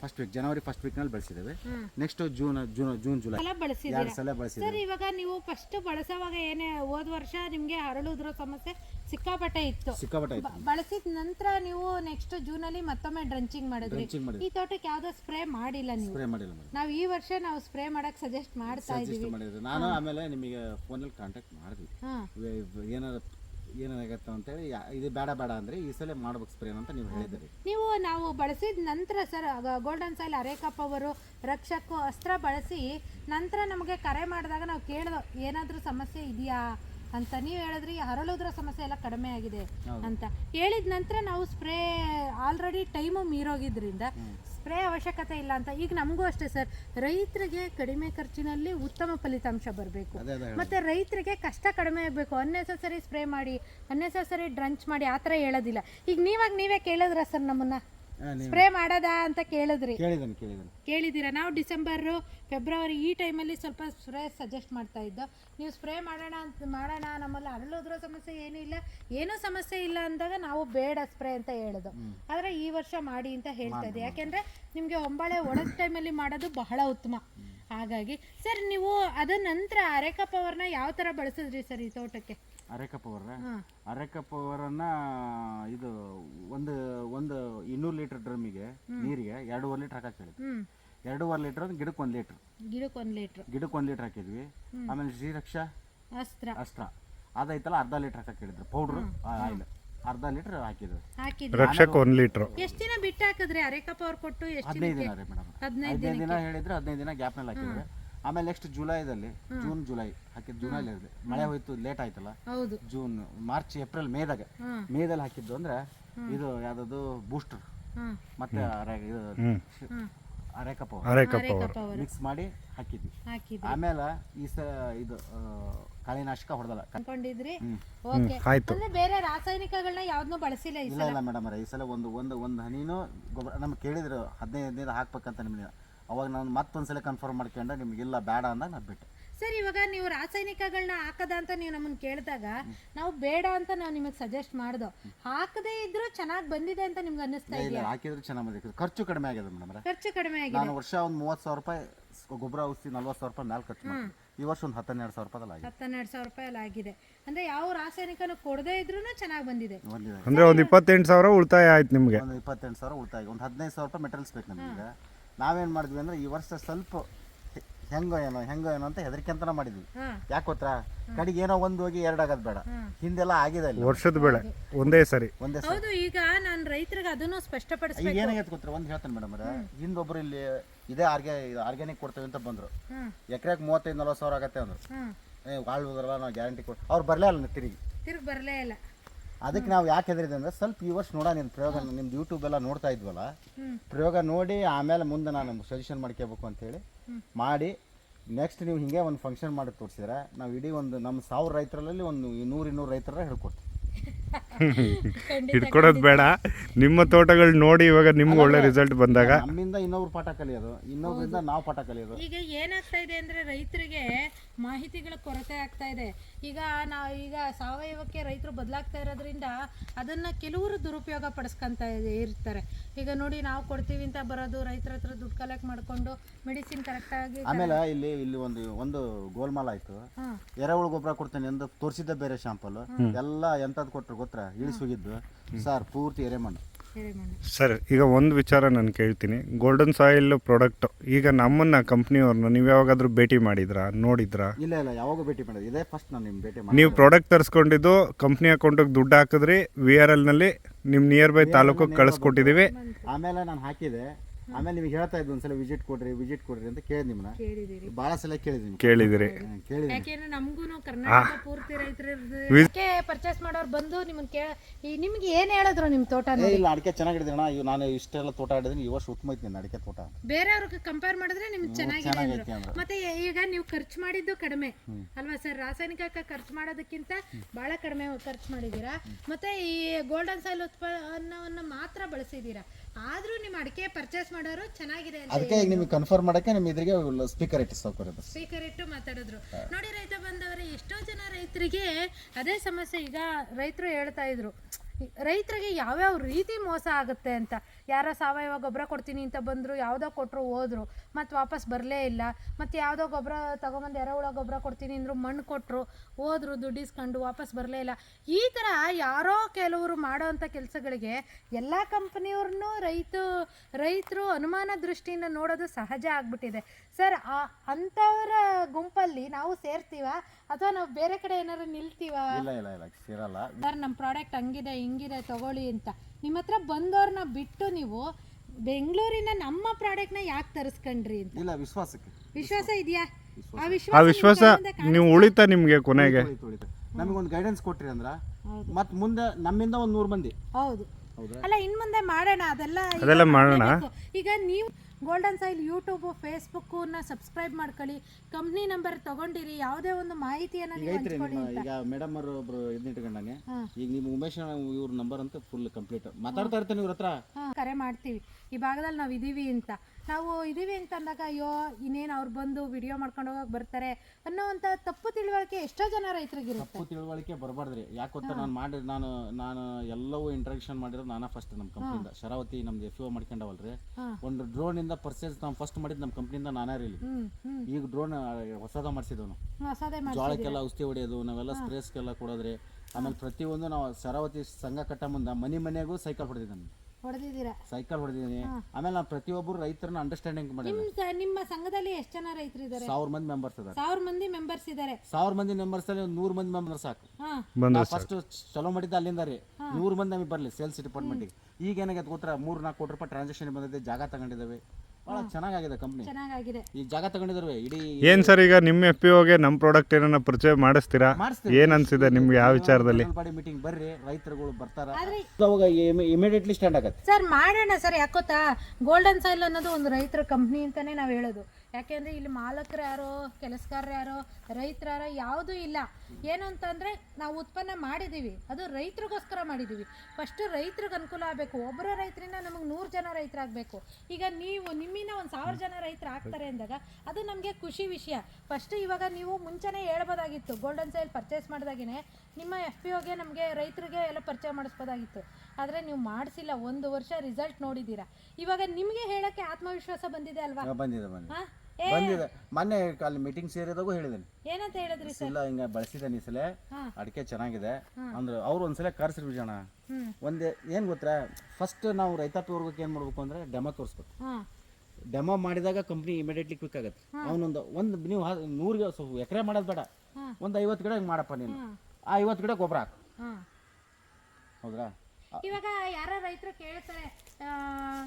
ಫಸ್ಟ್ ವೀಕ್ ಜನವರಿ ಫಸ್ಟ್ ವೀಕ್ನಲ್ಲಿ ಬೆಳೆಸಿದ್ದೇವೆ. Next June June June July ಎರಡು ಸಲ ಬೆಳೆಸಿದ್ದೇವೆ. ಸರ್ ಇವಾಗ ನೀವು ಫಸ್ಟ್ ಬಳಸೋವಾಗ ಏನೇ ಹೋದ ವರ್ಷ ನಿಮಗೆ ಹರಳುದ್ರ ಸಮಸ್ಯೆ ಸಿಕ್ಕಾಪಟ್ಟೆ ಇತ್ತು. ಸಿಕ್ಕಾಪಟ್ಟೆ ಇತ್ತು. ಬ- ಬಳಸಿದ ನಂತರ ನೀವು ನೆಕ್ಸ್ಟ್ ಜೂನಲ್ಲಿ ಮತ್ತೊಮ್ಮೆ ಡ್ರಂಚಿಂಗ್ ಮಾಡಿದ್ರಿ. ಈ ತೋಟಕ್ಕೆ ಯಾವ್ದೋ ಸ್ಪ್ರೇ ಮಾಡಿಲ್ಲ ನೀವು. ಸ್ಪ್ರೇ ಮಾಡಿಲ್ಲ ಮೇಡಮ್. ನಾವು ಈ ವರ್ಷ ನಾವು ಸ್ಪ್ರೇ ಮಾಡಕ್ ಸಜೆಸ್ಟ್ ಮಾಡ್ತಾ ಇದ್ದೀವಿ ಮಾಡಿದ್ರು. ನಾನು ಆಮೇಲೆ ನಿಮಗೆ ಫೋನಲ್ಲಿ ಕಾಂಟ್ಯಾಕ್ಟ್ ಮಾಡಿದ್ವಿ. ಹಾ. ಏನಾರ ಏನಾಗತ್ತೆ ಅಂತ ಹೇಳಿ ಇದು ಬೇಡ ಬೇಡ ಅಂದ್ರೆ ಈ ಸಲ ಮಾಡ್ಬೇಕು ಸ್ಪ್ರೇ ಅಂತ ನೀವು ಹೇಳಿದ್ರಿ ನೀವು ನಾವು ಬಳಸಿದ ನಂತರ ಸರ್ ಗೋಲ್ಡನ್ ಸಾಯಿಲ್ ಅರೇಕಾ ಅವರು ರಕ್ಷಕ ಅಸ್ತ್ರ ಬಳಸಿ ನಂತರ ನಮಗೆ ಕರೆ ಮಾಡಿದಾಗ ನಾವು ಕೇಳ್ದೋ ಏನಾದರೂ ಸಮಸ್ಯೆ ಇದೆಯಾ ಅಂತ ನೀವು ಹೇಳಿದ್ರಿ ಹರಳುದ್ರ ಸಮಸ್ಯೆ ಎಲ್ಲ ಕಡಿಮೆ ಆಗಿದೆ ಅಂತ. ಹೇಳಿದ ನಂತರ ನಾವು ಸ್ಪ್ರೇ ಆಲ್ರೆಡಿ ಟೈಮು ಮೀರೋಗಿದ್ರಿಂದ ಸ್ಪ್ರೇ ಅವಶ್ಯಕತೆ ಇಲ್ಲ ಅಂತ. ಈಗ ನಮಗೂ ಅಷ್ಟೇ ಸರ್. ರೈತರಿಗೆ ಕಡಿಮೆ ಖರ್ಚಿನಲ್ಲಿ ಉತ್ತಮ ಫಲಿತಾಂಶ ಬರಬೇಕು. ಮತ್ತೆ ರೈತರಿಗೆ ಕಷ್ಟ ಕಡಿಮೆ ಆಗಬೇಕು. ಅನ್ನೆಸಸರಿ ಸ್ಪ್ರೇ ಮಾಡಿ ಅನ್ನೆಸಸರಿ ಡ್ರಂಚ್ ಮಾಡಿ ಆ ಥರ ಹೇಳೋದಿಲ್ಲ. ಈಗ ನೀವಾಗ ನೀವೇ ಕೇಳಿದ್ರ ಸರ್ ನಮ್ಮನ್ನ? ಸ್ಪ್ರೇ ಮಾಡೋದಾ ಅಂತ ಕೇಳಿದ್ರಿ. ಕೇಳಿದೀರ ಕೇಳಿದ್ದೀರಾ? ನಾವು ಡಿಸೆಂಬರು ಫೆಬ್ರವರಿ ಈ ಟೈಮಲ್ಲಿ ಸ್ವಲ್ಪ ಸ್ಪ್ರೇ ಸಜೆಸ್ಟ್ ಮಾಡ್ತಾ ಇದ್ದೋ ನೀವು ಸ್ಪ್ರೇ ಮಾಡೋಣ ಅಂತ ಮಾಡೋಣ ನಮ್ಮಲ್ಲಿ ಅರಳೋದ್ರೋ ಸಮಸ್ಯೆ ಏನೂ ಇಲ್ಲ. ಏನೂ ಸಮಸ್ಯೆ ಇಲ್ಲ ಅಂದಾಗ ನಾವು ಬೇಡ ಸ್ಪ್ರೇ ಅಂತ ಹೇಳೋದು. ಆದರೆ ಈ ವರ್ಷ ಮಾಡಿ ಅಂತ ಹೇಳ್ತಾ ಇದ್ದೆ. ಯಾಕೆಂದರೆ ನಿಮಗೆ ಒಂಬಳೆ ಒಣದ ಟೈಮಲ್ಲಿ ಮಾಡೋದು ಬಹಳ ಉತ್ತಮ. ಹಾಗಾಗಿ ಸರ್ ನೀವು ಅದ ನಂತರ ಅರೆಕಾ ಪವರ್ನ ಯಾವ ಥರ ಬಳಸಿದ್ರಿ ಸರ್ ಈ ತೋಟಕ್ಕೆ? ಅರೆಕಪ್ಪ ಅವರ? ಅರೆಕಪ್ ಅರೆಕಪ್ಪ ಅವರನ್ನ ಇದು ಒಂದು ಒಂದು ಇನ್ನೂರು ಲೀಟರ್ ಡ್ರಮ್ಮಿಗೆ ನೀರಿಗೆ ಎರಡೂವರೆ ಲೀಟರ್ ಹಾಕಕ್ಕೆ ಹೇಳಿದ್ವಿ ಎರಡೂವರೆ ಲೀಟರ್ ಗಿಡಕ್ಕೆ ಒಂದು ಲೀಟರ್. ಗಿಡಕ್ಕೆ ಒಂದು ಲೀಟರ್. ಗಿಡಕ್ಕೆ ಒಂದು ಲೀಟರ್ ಹಾಕಿದ್ವಿ. ಆಮೇಲೆ ಶ್ರೀರಕ್ಷಾ ಅಸ್ತ್ರ. ಅಸ್ತ್ರ. ಅದೈತಲ್ಲ ಅರ್ಧ ಲೀಟರ್ ಹಾಕಕ್ಕೆ ಹೇಳಿದ್ರು. ಪೌಡ್ರು ಆಯಿಲ್ ಅರ್ಧ ಲೀಟರ್ ಹಾಕಿದ್ರು. ಹಾಕಿದ್ರಿ ರಕ್ಷಕ್ ಒಂದು ಲೀಟರ್. ಎಷ್ಟು ದಿನ ಬಿಟ್ಟು ಹಾಕಿದ್ರೆ ಅರೆಕಪ್ ಪವರ್ ಕೊಟ್ಟು ಎಷ್ಟು ಹದಿನೈದು ದಿನ ರೀ ಮೇಡಮ್. ಹದಿನೈದು ಹದಿನೈದು ದಿನ ಹೇಳಿದ್ರೆ ಹದಿನೈದು ದಿನ ಗ್ಯಾಪ್ನಲ್ಲಿ ಹಾಕಿದ್ರೆ. ಆಮೇಲೆ ನೆಕ್ಸ್ಟ್ ಜುಲೈದಲ್ಲಿ ಜೂನ್ ಜುಲೈ ಹಾಕಿದ್ದು ಜೂನಲ್ಲಿ ಇರಲಿ. ಮಳೆ ಹೋಯ್ತು ಲೇಟ್ ಆಯ್ತಲ್ಲ? ಹೌದು. ಜೂನ್ ಮಾರ್ಚ್ ಏಪ್ರಿಲ್ ಮೇದಾಗ. ಮೇದಲ್ಲಿ ಹಾಕಿದ್ದು ಅಂದ್ರೆ ಇದು ಯಾವ್ದದು? ಬೂಸ್ಟರ್ ಮತ್ತೆ ಅರೆ ಇದು ಅರೆಕಪ್ಪ ಅರೇಕಪ್ಪ ಅರೆಕಾ ಮಿಕ್ಸ್ ಮಾಡಿ ಹಾಕಿದ್ವಿ. ಹಾಕಿದ್ರಿ ಆಮೇಲೆ ಈ ಸ ಇದು ಆ, ಕಳೆನಾಶಕ ಹೊಡೆದಲ್ಲ. ಅನ್ಕೊಂಡಿದ್ರಿ ಓಕೆ ಆಯ್ತು. ಅಂದ್ರೆ ಬೇರೆ ರಾಸಾಯನಿಕಗಳನ್ನ ಯಾವ್ದನ್ನೂ ಬಳಸಿಲ್ಲ ಈ ಇಲ್ಲ ಇಲ್ಲ ಮೇಡಮ್ ಈ ಸಲ ಒಂದು ಒಂದು ಒಂದು ಹನಿನೂ ಗೊಬ್ಬರ ನಮ್ಗೆ ಕೇಳಿದ್ರು ಹದಿನೈದು ಹದಿನೈದು ಹಾಕ್ಬೇಕಂತ ನಿಮಗೆ. ಅವಾಗ ನಾನು ಮತ್ತೊಂದ್ಸಲ ಕನ್ಫರ್ಮ್ ಮಾಡ್ಕೊಂಡೆ ನಿಮಗಿಲ್ಲ ಬೇಡ ಅಂದಾಗ ನಾನು ಬಿಟ್ಟೆ. ಸರ್ ಇವಾಗ ನೀವು ರಾಸಾಯನಿಕಗಳನ್ನ ಹಾಕದ ಅಂತ ನೀವು ನಮ್ಮನ್ನು ಕೇಳಿದಾಗ ನಾವು ಬೇಡ ಅಂತ ನಾವು ನಿಮಗೆ ಸಜೆಸ್ಟ್ ಮಾಡ್ದೋ? ಹಾಕದೇ ಇದ್ರೂ ಚೆನ್ನಾಗಿ ಬಂದಿದೆ ಅಂತ ನಿಮ್ಗೆ ಅನ್ನಿಸ್ತಾ ಇಲ್ಲ ಇದೆಯಾ? ಹಾಕಿದ್ರೆ ಚೆನ್ನಾಗಿ ಬಂದಿದೆ. ಖರ್ಚು ಕಡಿಮೆ ಆಗಿದೆ ಮೇಡಮ್ ಖರ್ಚು ಕಡಿಮೆ ಆಗಿದೆ. ನಾನು ವರ್ಷ ಒಂದು ಮೂವತ್ತು ಸಾವಿರ ರೂಪಾಯಿ ಸ್- ಗೊಬ್ಬರ ಔಷಧಿ ನಲ್ವತ್ತು ಸಾವಿರ ರೂಪಾಯಿ ಮೇಲೆ ಖರ್ಚು ಮಾಡ್ತೀನಿ. ಈ ವರ್ಷ ಒಂದು ಹತ್ತನ್ನೆರಡು ಸಾವಿರ ರೂಪಾಯಿ ಆಗಿದೆ. ಹತ್ತನ್ನೆರಡು ಸಾವಿರ ರೂಪಾಯಿ ಆಗಿದೆ. ಅಂದ್ರೆ ಯಾವ ರಾಸಾಯನಿಕನ ಕೊಡದೇ ಇದ್ರೂ ಚೆನ್ನಾಗಿ ಬಂದಿದೆ. ಅಂದ್ರೆ ಅಂದರೆ ಒಂದು ಇಪ್ಪತ್ತೆಂಟು ಸಾವಿರ ಉಳಿತಾಯ ಆಯ್ತು ನಿಮಗೆ. ಒಂದು ಇಪ್ಪತ್ತೆಂಟು ಸಾವಿರ ಉಳಿತಾಯ ಒಂದು ಹದಿನೈದು ಸಾವಿರ ರೂಪಾಯಿ ಮೆಟೀರಿಯಲ್ಸ್ ಬೇಕು ನಮಗೆ. ನಾವೇನು ಮಾಡಿದ್ವಿ ಅಂದ್ರೆ ಈ ವರ್ಷ ಸ್ವಲ್ಪ ಹೆಂಗೋ ಏನೋ ಹೆಂಗೋ ಏನೋ ಅಂತ ಹೆದರಿಕೆ ಅಂತ ಮಾಡಿದ್ವಿ ಯಾಕೆ ಗೊತ್ತಾ? ಕಡೆಗೆ ಏನೋ ಒಂದು ಹೋಗಿ ಎರಡು ಆಗೋದು ಬೇಡ. ಹಿಂದೆಲ್ಲ ಆಗಿದೆ ಅಲ್ಲಿ ವರ್ಷದ ಬೆಳೆ ಒಂದೇ ಸರಿ. ಒಂದೇ ಸರಿ. ಹೌದು ಈಗ ನಾನು ರೈತರಿಗೆ ಅದನ್ನು ಈಗ ಸ್ಪಷ್ಟಪಡಿಸ್ಬೇಕು ಏನಾಗೈತೆ ಗೊತ್ತಾ? ಒಂದು ಹೇಳ್ತೇನೆ ಮೇಡಮ್ ಅವರೇ ಹಿಂದೊಬ್ರು ಇಲ್ಲಿ ಇದೇ ಆರ್ಗ್ಯಾ ಆರ್ಗ್ಯಾನಿಕ್ ಕೊಡ್ತೇವೆ ಅಂತ ಬಂದರು. ಹ್ಮ್. ಎಕರೆಗೆ ಮೂವತ್ತೈದು ನಲ್ವತ್ತು ಸಾವಿರ ಆಗತ್ತೆ ಅಂದ್ರು. ಹ್ಮ್. ಏ ಹೋದ್ರಲ್ಲ ನಾವು ಗ್ಯಾರಂಟಿ ಕೊಟ್ಟು ಅವ್ರು ಬರಲೇ ಅಲ್ಲ ತಿರುಗಿ. ತಿರುಗಿ ಬರಲೇ ಇಲ್ಲ. ಅದಕ್ಕೆ ನಾವು ಯಾಕೆ ಹೆದರಿದೆ ಅಂದ್ರೆ ಸ್ವಲ್ಪ ಈ ವರ್ಷ ನೋಡ ನಿನ್ನ ಪ್ರಯೋಗ ನಿಮ್ದು ಯೂಟ್ಯೂಬ್ ಎಲ್ಲ ನೋಡ್ತಾ ಇದ್ವಲ್ಲ? ಪ್ರಯೋಗ ನೋಡಿ ಆಮೇಲೆ ಮುಂದೆ ನಾನು ಸಜೆಷನ್ ಮಾಡ್ಕೋಬೇಕು ಅಂತೇಳಿ ಮಾಡಿ. ನೆಕ್ಸ್ಟ್ ನೀವು ಹಿಂಗೆ ಒಂದು ಫಂಕ್ಷನ್ ಮಾಡಿ ತೋರಿಸಿದ್ರೆ ನಾವು ಇಡೀ ಒಂದು ನಮ್ಮ ಸಾವಿರ ರೈತರಲ್ಲಿ ಒಂದು ನೂರು ಇನ್ನೂರು ರೈತರ ಹೇಳ್ಕೊಡ್ತೀವಿ ಹಿಡ್ಕೊಡೋದು ಬೇಡ. ನಿಮ್ಮ ತೋಟಗಳು ನೋಡಿ ಇವಾಗ ನಿಮ್ಗೆ ಒಳ್ಳೆ ರಿಸಲ್ಟ್ ಬಂದಾಗ. ನಮ್ಮಿಂದ ಇನ್ನೊಬ್ರು ಪಾಠ ಕಲಿಯೋದು ಇನ್ನೊಬ್ಬರಿಂದ ನಾವು ಪಾಠ ಕಲಿಯೋದು. ಈಗ ಏನಾಗ್ತಾ ಇದೆ ಅಂದ್ರೆ ರೈತರಿಗೆ ಮಾಹಿತಿಗಳ ಕೊರತೆ ಆಗ್ತಾ ಇದೆ. ಈಗ ನಾವು ಈಗ ಸಾವಯವಕ್ಕೆ ರೈತರು ಬದಲಾಗ್ತಾ ಇರೋದ್ರಿಂದ ಅದನ್ನ ಕೆಲವರು ದುರುಪಯೋಗ ಪಡಿಸ್ಕೊಂತ ಇರ್ತಾರೆ. ಈಗ ನೋಡಿ ನಾವು ಕೊಡ್ತೀವಿ ಅಂತ ಬರೋದು ರೈತರ ಹತ್ರ ದುಡ್ಡು ಕಲೆಕ್ಟ್ ಮಾಡ್ಕೊಂಡು ಮೆಡಿಸಿನ್ ಕರೆಕ್ಟಾಗಿ ಆಮೇಲೆ ಇಲ್ಲಿ ಇಲ್ಲಿ ಒಂದು ಒಂದು ಗೋಲ್ಮಾಲ್ ಆಯ್ತು. ಎರೆಹುಳು ಗೊಬ್ಬರ ಕೊಡ್ತೇನೆ ಎಂದು ತೋರಿಸಿದ್ದ ಬೇರೆ ಶಾಂಪಲ್ ಎಲ್ಲ ಎಂತದ್ ಕೊಟ್ಟರು ಗೊತ್ತಾ? ಇಳಿಸಿ ಹೋಗಿದ್ದು ಸರ್ ಪೂರ್ತಿ ಎರೆಮಣ್ಣು. ಸರ್ ಈಗ ಒಂದು ವಿಚಾರ ನಾನು ಕೇಳ್ತೀನಿ. ಗೋಲ್ಡನ್ ಸಾಯಿಲ್ ಪ್ರಾಡಕ್ಟ್ ಈಗ ನಮ್ಮನ್ನ ಕಂಪ್ನಿಯವ್ರನ್ನ ನೀವು ಯಾವಾಗಾದ್ರೂ ಭೇಟಿ ಮಾಡಿದ್ರಾ? ನೋಡಿದ್ರಾ? ಇಲ್ಲ ಇಲ್ಲ ಯಾವಾಗ ಭೇಟಿ ಮಾಡೋದು ಇದೇ ಫಸ್ಟ್ ನಾನು ನಿಮ್ಮ ಭೇಟಿ ಮಾಡಿ ನೀವು ಪ್ರಾಡಕ್ಟ್ ತರಿಸ್ಕೊಂಡಿದ್ದು ಕಂಪ್ನಿ ಅಕೌಂಟಿಗೆ ದುಡ್ಡು ಹಾಕಿದ್ರಿ ವಿ ಆರ್ ಎಲ್ನಲ್ಲಿ ನಿಮ್ಮ ನಿಯರ್ ಬೈ ತಾಲೂಕು ಕಳಿಸ್ಕೊಟ್ಟಿದ್ದೀವಿ ಆಮೇಲೆ ನಾನು ಹಾಕಿದೆ. ಆಮೇಲೆ ನಿಮ್ಗೆ ಹೇಳ್ತಾ ಇದ್ದು ಒಂದ್ಸಲ ವಿಸಿಟ್ ಕೊಡ್ರಿ ವಿಸಿಟ್ ಕೊಡ್ರಿ ಅಂತ ಕೇಳಿದ್ ನಿಮ್ಮನ್ನ. ಬಹಳ ಭಾಳ ಸಲ ಕೇಳಿದೀನಿ ಕೇಳಿದಿರಿ. ಕೇಳಿದ್ದೀನಿ ಯಾಕೆಂದ್ರೆ ನಮಗೂ ಕರ್ನಾಟಕ ಪೂರ್ತಿ ರೈತರು ಪರ್ಚೇಸ್ ಮಾಡೋರು ಬಂದು ನಿಮ್ಮನ್ನ ಕೇಳ ಈ ನಿಮ್ಗೆ ಏನ್ ಹೇಳಿದ್ರು ನಿಮ್ ತೋಟ ಏ ಇಲ್ಲ ಅಡಿಕೆ ಚೆನ್ನಾಗಿಡಿದೆ ಅಣ್ಣ. ಇವ್ ನಾನು ಇಷ್ಟೆಲ್ಲ ತೋಟ ಆಡಿದ್ರೆ ಈ ವರ್ಷ ಉತ್ತಮ ಐತಿ ನನ್ನ ಅಡಿಕೆ ತೋಟ. ಬೇರೆಯವ್ರಿಗೆ ಕಂಪೇರ್ ಮಾಡಿದ್ರೆ ನಿಮ್ಗೆ ಚೆನ್ನಾಗಿ ಅಂದ್ರು ಚೆನ್ನಾಗೈತಿ ಅಂದ್ರೆ. ಮತ್ತೆ ಈಗ ನೀವು ಖರ್ಚು ಮಾಡಿದ್ದು ಕಡಿಮೆ. ಅಲ್ವಾ ಸರ್? ರಾಸಾಯನಿಕ ಖರ್ಚು ಮಾಡೋದಕ್ಕಿಂತ ಬಹಳ ಕಡಿಮೆ ಖರ್ಚು ಮಾಡಿದ್ದೀರಾ? ಮತ್ತೆ ಈ ಗೋಲ್ಡನ್ ಸಾಯಿಲ್ ಉತ್ಪನ್ನವನ್ನ ಮಾತ್ರ ಬಳಸಿದ್ದೀರಾ? ಆದ್ರೂ ನಿಮ್ಮ ಅಡಿಕೆ ಪರ್ಚೇಸ್ ಮಾಡೋರು ಚೆನ್ನಾಗಿದೆ ಅಂತ ಅದಕ್ಕೆ ಈಗ ನಿಮಗೆ ಕನ್ಫರ್ಮ್ ಮಾಡಕ್ಕೆ ನಿಮ್ಮ ಇದ್ರಿಗೆ ಸ್ಪೀಕರ್ ಇಟ್ಟು ಸೌಕರ್ಯ ಸ್ಪೀಕರ್ ಇಟ್ಟು ಮಾತಾಡಿದ್ರು. ನೋಡಿ ರೈತ ಬಂದವರೇ ಎಷ್ಟೋ ಜನ ರೈತರಿಗೆ ಅದೇ ಸಮಸ್ಯೆ ಈಗ ರೈತರು ಹೇಳ್ತಾ ಇದ್ರು. ರೈತರಿಗೆ ಯಾವ್ಯಾವ ರೀತಿ ಮೋಸ ಆಗುತ್ತೆ ಅಂತ. ಯಾರೋ ಸಾವಯವ ಗೊಬ್ಬರ ಕೊಡ್ತೀನಿ ಅಂತ ಬಂದರು, ಯಾವುದೋ ಕೊಟ್ಟರು ಹೋದರು, ಮತ್ತು ವಾಪಸ್ ಬರಲೇ ಇಲ್ಲ. ಮತ್ತು ಯಾವುದೋ ಗೊಬ್ಬರ ತಗೊಂಬಂದು ಎರೆಹುಳ ಗೊಬ್ಬರ ಕೊಡ್ತೀನಿ ಅಂದರು ಮಣ್ಣು ಕೊಟ್ಟರು ಹೋದರು ದುಡ್ಡಿಸ್ಕೊಂಡು ವಾಪಸ್ ಬರಲೇ ಇಲ್ಲ. ಈ ಥರ ಯಾರೋ ಕೆಲವರು ಮಾಡೋವಂಥ ಕೆಲಸಗಳಿಗೆ ಎಲ್ಲ ಕಂಪ್ನಿಯವ್ರನ್ನೂ ರೈತ, ರೈತರು ಅನುಮಾನ ದೃಷ್ಟಿಯಿಂದ ನೋಡೋದು ಸಹಜ ಆಗಿಬಿಟ್ಟಿದೆ. ಸರ್, ಆ- ಅಂಥವರ ಗುಂಪಲ್ಲಿ ನಾವು ಸೇರ್ತೀವಾ ಅಥವಾ ನಾವು ಬೇರೆ ಕಡೆ ಏನಾದ್ರು ನಿಲ್ತೀವ? ಇಲ್ಲ ಇಲ್ಲ ಇಲ್ಲ ಸಿರಲ್ಲ. ಸರ್ ನಮ್ಮ ಪ್ರಾಡಕ್ಟ್ ಹಂಗಿದೆ ಹಿಂಗಿದೆ ತಗೊಳ್ಳಿ ಅಂತ. ನಿಮ್ಮ ಹತ್ರ ಬಂದವ್ರನ್ನ ಬಿಟ್ಟು ನೀವು ಬೆಂಗಳೂರಿನ ನಮ್ಮ ಪ್ರಾಡಕ್ಟ್ನ ಯಾಕೆ ತರಿಸ್ಕೊಂಡ್ರಿ ಅಂತ? ಇಲ್ಲ ವಿಶ್ವಾಸಕ್ಕೆ. ವಿಶ್ವಾಸ ಇದೆಯಾ? ಆ ಆ ವಿಶ್ವಾಸ ವಿಶ್ವಾಸ ನೀವು ಉಳಿತಾ ನಿಮಗೆ ಕೊನೆಗೆ? ನಮಗೊಂದು ಗೈಡೆನ್ಸ್ ಕೊಟ್ರಿ ಅಂದ್ರ. ಮತ್ ಮುಂದೆ ನಮ್ಮಿಂದ ಒಂದ್ ನೂರ್ ಮಂದಿ. ಹೌದು. ಹೌದಾ? ಅಲ್ಲ ಇನ್ ಮುಂದೆ ಮಾಡೋಣ ಅದೆಲ್ಲ ಈಗ ಅದೆಲ್ಲ ಮಾಡೋಣ. ಈಗ ನೀವು ಗೋಲ್ಡನ್ ಸೈಲ್ ಯೂಟ್ಯೂಬ್ ಫೇಸ್ಬುಕ್ಕನ್ನ ಸಬ್ಸ್ಕ್ರೈಬ್ ಮಾಡ್ಕೊಳ್ಳಿ. ಕಂಪ್ನಿ ನಂಬರ್ ತಗೊಂಡಿರಿ. ಯಾವುದೇ ಒಂದು ಮಾಹಿತಿಯನ್ನು ಈಗ ನೀವು ಐತ್ರಿ ಹಂಚ್ಕೊಳ್ಳಿ ನಿಮ್ಮ ಅಂತ. ಈಗ ಮೇಡಮ್ ಅವರು ಒಬ್ರು ಇದನ್ನ ಇಟ್ಕೊಂಡಾನೆ ಈಗ ನಿಮ್ಮ ಉಮೇಶ್ ಇವ್ರ ನಂಬರ್ ಅಂತ ಫುಲ್ ಕಂಪ್ಲೀಟ್ ಮಾತಾಡ್ತಾ ಇರ್ತಾನೆ ಇವ್ರ ಹತ್ರ. ಕರೆ ಮಾಡ್ತೀವಿ. ಈ ಭಾಗದಲ್ಲಿ ನಾವು ಇದೀವಿ ಅಂತ. ನಾವು ಇದೀವಿ ಅಂತ ಅಂದಾಗ ಅಯ್ಯೋ ಇನ್ನೇನು ಅವ್ರು ಬಂದು ವಿಡಿಯೋ ಮಾಡ್ಕೊಂಡು ಹೋಗಕ್ಕೆ ಬರ್ತಾರೆ ಅನ್ನೋವಂಥ ತಪ್ಪು ತಿಳುವಳಿಕೆ ಎಷ್ಟೋ ಜನ ರೈತರಿಗೆ ತಪ್ಪು ತಿಳುವಳಿಕೆ ಬರಬಾರ್ದ್ರಿ. ಯಾಕೆ ಗೊತ್ತಾ ನಾನು ಮಾಡಿ ನಾನು ನಾನು ಎಲ್ಲವೂ ಇಂಟ್ರಾಕ್ಷನ್ ಮಾಡಿರೋದು ನಾನಾ ಫಸ್ಟ್ ನಮ್ಮ ಕಂಪ್ನಿಯಿಂದ ಶರಾವತಿ ನಮ್ದು ಎಫ್ ಒ ಮಾಡ್ಕೊಂಡವಲ್ರಿ. ಒಂದು ಡ್ರೋನ್ ಇಂದ ಪರ್ಚೇಸ್ ನಾವು ಫಸ್ಟ್ ಮಾಡಿದ್ ನಮ್ಮ ಕಂಪ್ನಿಯಿಂದ ನಾನೇ ರೀ ಈಗ ಡ್ರೋನ್ ಹೊಸದ ಮಾಡಿಸಿದ್ವು ನಾವು ಹೊಸದೇ ಮಾಡಿ ಜೋಳಕ್ಕೆಲ್ಲ ಔಷಧಿ ಹೊಡೆಯೋದು ನಾವೆಲ್ಲ ಸ್ಪ್ರೇಸ್ಗೆಲ್ಲ ಕೊಡೋದ್ರಿ. ಆಮೇಲೆ ಪ್ರತಿಯೊಂದು ನಾವು ಶರಾವತಿ ಸಂಘ ಕಟ್ಟ ಮುಂದೆ ಮನೆ ಮನೆಗೂ ಸೈಕಲ್ ಹೊಡೆದಿದ್ದಾನೆ. ಹೊಡೆದಿದ್ದೀರಾ? ಸೈಕಲ್ ಹೊಡೆದಿದ್ದೀನಿ. ಆಮೇಲೆ ನಾನು ಪ್ರತಿಯೊಬ್ಬರು ರೈತರನ್ನ ಅಂಡರ್ಸ್ಟ್ಯಾಂಡಿಂಗ್ ಮಾಡಿದ್ದೀನಿ. ನಿಮ್ಮ ಸ- ನಿಮ್ಮ ಸಂಘದಲ್ಲಿ ಎಷ್ಟು ಜನ ರೈತರಿದ್ದಾರೆ? ಸಾವಿರ ಮಂದಿ ಮೆಂಬರ್ಸ್ ಇದ್ದಾರೆ. ಸಾವಿರ ಮಂದಿ ಮೆಂಬರ್ಸ್ ಇದ್ದಾರೆ. ಸಾವಿರ ಮಂದಿ ಮೆಂಬರ್ಸ್ ಅಲ್ಲಿ ಒಂದು ನೂರು ಮಂದಿ ಮೆಂಬರ್ ಸಾಕು. ಹಾ. ಬಂದ್ರೆ ಫಸ್ಟ್ ಚಲೋ ಮಾಡಿದ್ದ ಅಲ್ಲಿಂದ ರೀ. ನೂರು ಮಂದಿ ನಮಗೆ ಬರಲಿ ಸೇಲ್ಸ್ ಡಿಪಾರ್ಟ್ಮೆಂಟಿಗೆ ಈಗ ಏನಾಗೈತೆ ಗೊತ್ತಾ? ಮೂರು ನಾಲ್ಕು ಕೋಟಿ ರೂಪಾಯಿ ಟ್ರಾನ್ಸಾಕ್ಷನ್ ಬಂದಿದೆ ಜಾಗ ತಗೊಂಡಿದ್ದಾವೆ. ಭಾಳ ಚೆನ್ನಾಗಿದೆ ಕಂಪ್ನಿ ಚೆನ್ನಾಗಾಗಿದೆ. ಈಗ ಜಾಗ ತಗೊಂಡಿದ್ರು ಇಡೀ ಏನ್ ಸರ್ ಈಗ ನಿಮ್ಮ ಎಫ್ ಪಿ ಓಗೆ ನಮ್ಮ ಪ್ರಾಡಕ್ಟ್ ಏನನ್ನ ಪರಿಚಯ ಮಾಡಿಸ್ತೀರಾ? ಮಾಡಿಸ್ತೀವಿ. ಏನ್ ಅನ್ಸಿದೆ ನಿಮ್ಗೆ ಯಾವ ವಿಚಾರದಲ್ಲಿ? ಮೀಟಿಂಗ್ ಬರ್ರಿ ರೈತರುಗಳು ಬರ್ತಾರ. ಅವಾಗ ಇಮಿಡಿಯೇಟ್ಲಿ ಸ್ಟ್ಯಾಂಡ್ ಆಗತ್ತೆ. ಸರ್ ಮಾಡೋಣ ಸರ್ ಯಾಕೋತಾ ಗೋಲ್ಡನ್ ಸಾಯಿಲ್ ಅನ್ನೋದು ಒಂದು ರೈತರ ಕಂಪ್ನಿ ಅಂತಾನೆ ನಾವು ಹೇಳೋದು. ಯಾಕೆಂದ್ರೆ ಇಲ್ಲಿ ಮಾಲಕರು ಯಾರೋ ಕೆಲಸಗಾರರು ಯಾರೋ ರೈತರು ಯಾರೋ ಯಾವುದೂ ಇಲ್ಲ. ಏನು ಅಂತಂದ್ರೆ ನಾವು ಉತ್ಪನ್ನ ಮಾಡಿದ್ದೀವಿ. ಅದು ರೈತರಿಗೋಸ್ಕರ ಮಾಡಿದ್ದೀವಿ. ಫಸ್ಟ್ ರೈತರಿಗೆ ಅನುಕೂಲ ಆಗಬೇಕು. ಒಬ್ಬರ ರೈತರಿಂದ ನಮಗೆ ನೂರು ಜನ ರೈತರಾಗಬೇಕು. ಈಗ ನೀವು ನಿಮ್ಮಿಂದ ಒಂದು ಸಾವಿರ ಜನ ರೈತರು ಆಗ್ತಾರೆ ಅಂದಾಗ ಅದು ನಮಗೆ ಖುಷಿ ವಿಷಯ. ಫಸ್ಟ್ ಇವಾಗ ನೀವು ಮುಂಚೆನೇ ಹೇಳ್ಬೋದಾಗಿತ್ತು. ಗೋಲ್ಡನ್ ಸೈಲ್ ಪರ್ಚೇಸ್ ಮಾಡಿದಾಗಿನೇ ನಿಮ್ಮ ಎಫ್ ಪಿ ಒಗೆ ನಮಗೆ ರೈತರಿಗೆ ಎಲ್ಲ ಪರಿಚಯ ಮಾಡಿಸ್ಬೋದಾಗಿತ್ತು. ಆದರೆ ನೀವು ಮಾಡಿಸಿಲ್ಲ. ಒಂದು ವರ್ಷ ರಿಸಲ್ಟ್ ನೋಡಿದ್ದೀರಾ. ಇವಾಗ ನಿಮಗೆ ಹೇಳೋಕ್ಕೆ ಆತ್ಮವಿಶ್ವಾಸ ಬಂದಿದೆ ಅಲ್ವಾ? ಬಂದಿದೆ ಬಂದಿದೆ. ಮೊನ್ನೆ ಅಲ್ಲಿ ಮೀಟಿಂಗ್ ಸೇರಿದಾಗೂ ಹೇಳಿದ್ದೀನಿ ಏನಂತ ಹೇಳಿದ್ರಿ ಇಲ್ಲ ಹಿಂಗ ಬಳಸಿದೆ ಈ ಸಲ ಅಡಿಕೆ ಚೆನ್ನಾಗಿದೆ. ಅಂದ್ರೆ ಅವ್ರು ಒಂದ್ಸಲ ಕರ್ಸ್ರಿ ಹ್ಮ್. ಒಂದೇ ಏನ್ ಗೊತ್ತಾ ಫಸ್ಟ್ ನಾವು ರೈತಾಪಿ ವರ್ಗಕ್ಕೆ ಏನ್ ಮಾಡ್ಬೇಕು ಅಂದ್ರೆ ಡೆಮೋ ತೋರಿಸ್ಬೇಕು. ಡೆಮೋ ಮಾಡಿದಾಗ ಕಂಪ್ನಿ ಇಮಿಡಿಯೇಟ್ಲಿ ಕ್ವಿಕ್ ಆಗುತ್ತೆ. ಅವನೊಂದು ಒಂದು ನೀವು ನೂರಿಗೆ ಎಕರೆ ಮಾಡೋದು ಬೇಡ. ಒಂದು ಐವತ್ತು ಗಿಡ ಹಿಂಗೆ ಮಾಡಪ್ಪ ನೀನು. ಆ ಐವತ್ತು ಗಿಡ ಗೊಬ್ಬರ ಹಾಕು. ಹೌದ್ರಾ? ಇವಾಗ ಯಾರ ರೈತರು ಕೇಳ್ತಾರೆ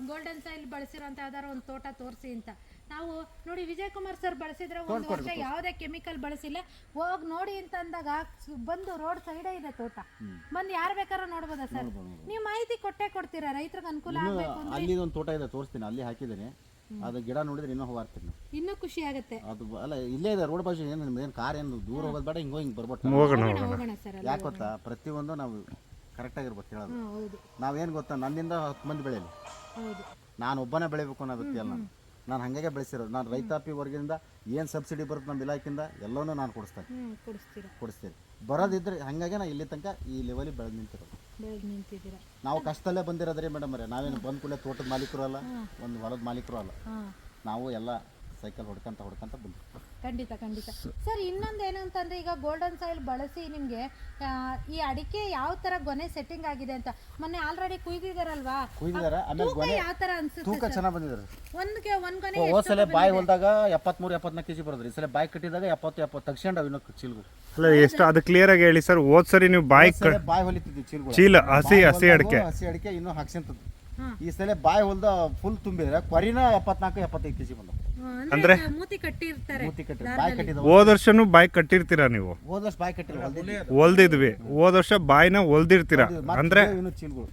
ಗೋಲ್ಡನ್ ಸೈಲ್ ಬಳಸಿರೋಂಥ ಯಾವ್ದಾರು ಒಂದು ತೋಟ ತೋರಿಸಿ ಅಂತ. ನಾವು ನೋಡಿ ವಿಜಯ್ ಕುಮಾರ್ ಸರ್ ಬಳಸಿದ್ರೆ ಒಂದು ವರ್ಷ ಯಾವುದೇ ಕೆಮಿಕಲ್ ಬಳಸಿಲ್ಲ. ಹೋಗಿ ನೋಡಿ ಅಂತ ಅಂದಾಗ ಬಂದು ರೋಡ್ ಸೈಡೇ ಇದೆ ತೋಟ. ಬಂದು ಯಾರು ಬೇಕಾದ್ರೂ ನೋಡ್ಬೋದಾ ಸರ್? ನೀವು ಮಾಹಿತಿ ಕೊಟ್ಟೆ ಕೊಡ್ತೀರಾ? ರೈತರಿಗೆ ಅನುಕೂಲ ಆಗಬೇಕು ಅಲ್ಲಿ ಒಂದು ತೋಟ ಇದೆ ತೋರಿಸ್ತೀನಿ. ಅಲ್ಲಿ ಹಾಕಿದ್ದೀನಿ. ಅದು ಗಿಡ ನೋಡಿದ್ರೆ ಇನ್ನೂ ಹೋಗ್ತೀನಿ ಇನ್ನೂ ಖುಷಿ ಆಗುತ್ತೆ. ಅದು ಅಲ್ಲ ಇಲ್ಲೇ ಇದೆ ರೋಡ್ ಬಾಜು ಏನು ನಿಮ್ದೇನು ಕಾರ್ ಏನು ದೂರ ಹೋಗೋದು ಬೇಡ ಹಿಂಗೆ ಹಿಂಗೆ ಬರ್ಬೋದು. ಯಾಕೆ ಗೊತ್ತಾ? ಪ್ರತಿಯೊಂದು ನಾವು ಕರೆಕ್ಟಾಗಿರ್ಬೇಕು ಹೇಳೋದು. ನಾವೇನು ಗೊತ್ತಾ? ನನ್ನಿಂದ ಹತ್ತು ಮಂದಿ ಬೆಳೆಯಲಿ. ಹೌದು. ನಾನು ಒಬ್ಬನೇ ಬೆಳಿಬೇಕು ಅನ್ನೋ ವ್ಯಕ್ತಿ ಅಲ್ಲ ನಾನು. ನಾನು ಹಾಗೆ ಬೆಳೆಸಿರೋದು. ನಾನು ರೈತಾಪಿ ವರ್ಗದಿಂದ ಏನು ಸಬ್ಸಿಡಿ ಬರುತ್ತೆ ನಮ್ಮ ಇಲಾಖೆಯಿಂದ ಎಲ್ಲವನ್ನೂ ನಾನು ಕೊಡಿಸ್ತೇನೆ ಹ್ಞೂ ಕೊಡಿಸ್ತೀರಾ? ಕೊಡಿಸ್ತೀನಿ. ಬರೋದಿದ್ರೆ ಹಾಗಾಗಿ ನಾನು ಇಲ್ಲಿ ತನಕ ಈ ಲೆವೆಲಿಗೆ ಬೆಳೆದು ನಿಂತಿರೋದು. ಬೆಳೆದು ನಿಂತಿದ್ದೀರಾ? ನಾವು ಕಷ್ಟದಲ್ಲೇ ಬಂದಿರೋದ್ರಿ ಮೇಡಮ್ ಅವರೇ ನಾವೇನು ಬಂದ ಕೂಡಲೇ ತೋಟದ ಮಾಲೀಕರು ಅಲ್ಲ ಒಂದು ಹೊಲದ ಮಾಲೀಕರು ಅಲ್ಲ. ನಾವು ಎಲ್ಲ ಸೈಕಲ್ ಹೊಡ್ಕೊಂತ ಹೊಡ್ಕೊಂತ ಬಂದ್ವಿ. ಖಂಡಿತ ಖಂಡಿತ. ಸರ್ ಇನ್ನೊಂದು ಏನು ಅಂತಂದ್ರೆ ಈಗ ಗೋಲ್ಡನ್ ಸಾಯಿಲ್ ಬಳಸಿ ನಿಮಗೆ ಈ ಅಡಿಕೆ ಯಾವ ತರ ಗೊನೆ ಸೆಟ್ಟಿಂಗ್ ಆಗಿದೆ ಅಂತ. ಮೊನ್ನೆ ಆಲ್ರೆಡಿ ಕುಯ್ದಿದಾರಲ್ವಾ? ಕುಯ್ದಿದಾರ ಆಮೇಲೆ ತೂಕ ಯಾವ ತರ ಅನ್ಸುತ್ತೆ ತೂಕ ಚೆನ್ನಾಗಿ ಬಂದಿದ್ದಾರೆ ಒಂದ್ಗೆ ಒಂದ್ ಗೊನೆ ಹೋದ್ ಸಲ ಬಾಯಿ ಹೊಲ್ದಾಗ ಎಪ್ಪತ್ಮೂರು ಎಪ್ಪತ್ನಾಲ್ಕು ಕೆಜಿ ಬರೋದ್ರಿ. ಈ ಸಲ ಬಾಯಿ ಕಟ್ಟಿದಾಗ ಎಪ್ಪತ್ತು ಎಪ್ಪತ್ತು. ತಕ್ಷಣ ಅವಿನ ಚೀಲ್ಗಳು. ಅಲ್ಲ ಎಷ್ಟು ಅದು ಕ್ಲಿಯರ್ ಆಗಿ ಹೇಳಿ ಸರ್. ಹೋದ್ ಸರಿ ನೀವು ಬಾಯಿ ಸಲ ಬಾಯಿ ಹೊಲಿತಿದ್ವಿ ಚೀಲ್ಗಳು. ಚೀಲ ಹಸಿ ಹಸಿ ಅಡಿಕೆ. ಹಸಿ ಅಡಿಕೆ ಇನ್ನೂ ಹಾಕ್ಸಂತದ್ದು. ಈ ಸಲ ಬಾಯಿ ಹೊಲ್ದ ಫುಲ್ ತುಂಬಿದ್ರೆ ಕೊರಿನ ಎಪ್ಪತ್ನಾಲ್ಕು ಎಪ್ಪತ್ತೈದು ಕೆಜಿ ಬಂದವು. ಅಂದ್ರೆ ಮೂತಿ ಕಟ್ಟಿರ್ತಾರೆ. ಮೂತಿ ಕಟ್ಟಿ ಬಾಯಿ ಕಟ್ಟಿದ ಹೋದ ವರ್ಷನೂ ಬಾಯಿ ಕಟ್ಟಿರ್ತೀರಾ ನೀವು? ಬಾಯಿ ಕಟ್ಟಿಲ್ಲ ಹೊಲ್ದಿದ್ವಿ. ಹೊಲ್ದಿದ್ವಿ. ಹೋದ ವರ್ಷ ಬಾಯಿನ ಹೊಲ್ದಿರ್ತೀರಾ? ಅಂದ್ರೆ ಇನ್ನು ಚೀಲಗಳು.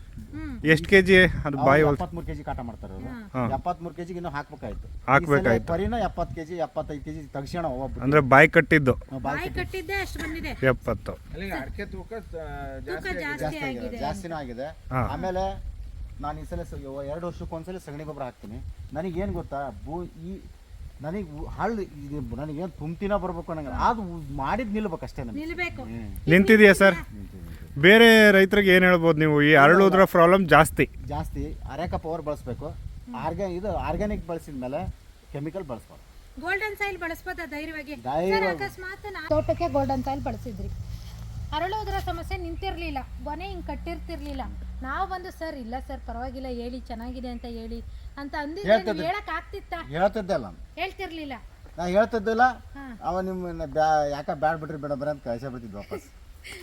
ಎಷ್ಟು ಕೆ ಅದು ಬಾಯಿ ಹೊಲ್ ಎಪ್ಪತ್ಮೂರು ಕೆಜಿ ಕಾಟ ಮಾಡ್ತಾರೆ ಅವರು. ಎಪ್ಪತ್ಮೂರು ಕೆಜಿಗೆ ಇನ್ನೂ ಹಾಕ್ಬೇಕಾಯ್ತು. ಹಾಕ್ಬೇಕಾಯ್ತು. ಪರಿನ ಎಪ್ಪತ್ತು ಕೆಜಿ ಎಪ್ಪತ್ತೈದು ಕೆಜಿ ತಗ್ಸೋಣ ಒಬ್ಬ ಅಂದ್ರೆ ಬಾಯಿ ಕಟ್ಟಿದ್ದು. ಬಾಯಿ ಕಟ್ಟಿದ್ದೆ. ಅಷ್ಟು ಬಂದಿದೆ. ಎಪ್ಪತ್ತು. ತೂಕ ಜಾಸ್ತಿ ಆಗಿದೆ. ಜಾಸ್ತಿನೂ ಆಗಿದೆ. ಆಮೇಲೆ ನಾನು ಈ ಸಲ ಎರಡು ವರ್ಷಕ್ಕೆ ಒಂದ್ಸಲ ಸಗಣಿ ಗೊಬ್ಬರ ಹಾಕ್ತೀನಿ. ನನಗೇನು ಗೊತ್ತಾ ಭೂ ಈ ನನಗೆ ಹಳ್ಳಿ ಇದು ನನಗೇನು ತುಂಬ್ತಿನ ಬರ್ಬೇಕು ಅನ್ನಂಗ ಅದು ಮಾಡಿದ್ ನಿಲ್ಬೇಕು ಅಷ್ಟೇ ನನಗೆ ನಿಲ್ಬೇಕು. ನಿಂತಿದೆಯಾ ಸರ್? ಬೇರೆ ರೈತರಿಗೆ ಏನು ಹೇಳ್ಬೋದು ನೀವು? ಈ ಅರಳುದ್ರ ಪ್ರಾಬ್ಲಮ್ ಜಾಸ್ತಿ. ಜಾಸ್ತಿ. ಅರೆಕ ಪವರ್ ಬಳಸಬೇಕು. ಆರ್ಗ್ಯಾ ಇದು ಆರ್ಗ್ಯಾನಿಕ್ ಬಳಸಿದ ಮೇಲೆ ಕೆಮಿಕಲ್ ಬಳಸ್ಬಾರ್ದು ಗೋಲ್ಡನ್ ಸಾಯಿಲ್ ಬಳಸ್ಬೋದ ಧೈರ್ಯವಾಗಿ? ಧೈರ್ಯ- ಸರ್ ಅಕಸ್ಮಾತ್ ನಾ- ತೋಟಕ್ಕೆ ಗೋಲ್ಡನ್ ಸಾಯಿಲ್ ಬಳಸಿದ್ರಿ. ಅರಳೋದ್ರ ಸಮಸ್ಯೆ ನಿಂತಿರ್ಲಿಲ್ಲ. ಗೊನೆ ಹಿಂಗ್ ಕಟ್ಟಿರ್ತಿರ್ಲಿಲ್ಲ. ನಾವು ಬಂದು ಸರ್ ಇಲ್ಲ ಸರ್ ಪರವಾಗಿಲ್ಲ ಹೇಳಿ ಚೆನ್ನಾಗಿದೆ ಅಂತ ಹೇಳಿ ಅಂತ ಅಂದಿದ್ರೆ ಹೇಳ್ತಿದ್ದೆ. ಹೇಳಕ್ ಆಗ್ತಿತ್ತ? ಹೇಳ್ತಿದ್ದೆ ಅಲ್ಲ ಹೇಳ್ತಿರ್ಲಿಲ್ಲ. ನಾ ಹೇಳ್ತಿದ್ದಿಲ್ಲ. ಅವ ನಿಮ್ಮ ಯಾಕ ಬ್ಯಾಡ್ ಬಿಟ್ರಿ ಬೇಡ ಬರ ಅಂತ ಕಳ್ಸೇ ಬಿಡ್ತಿದ್ವಿ ವಾಪಸ್.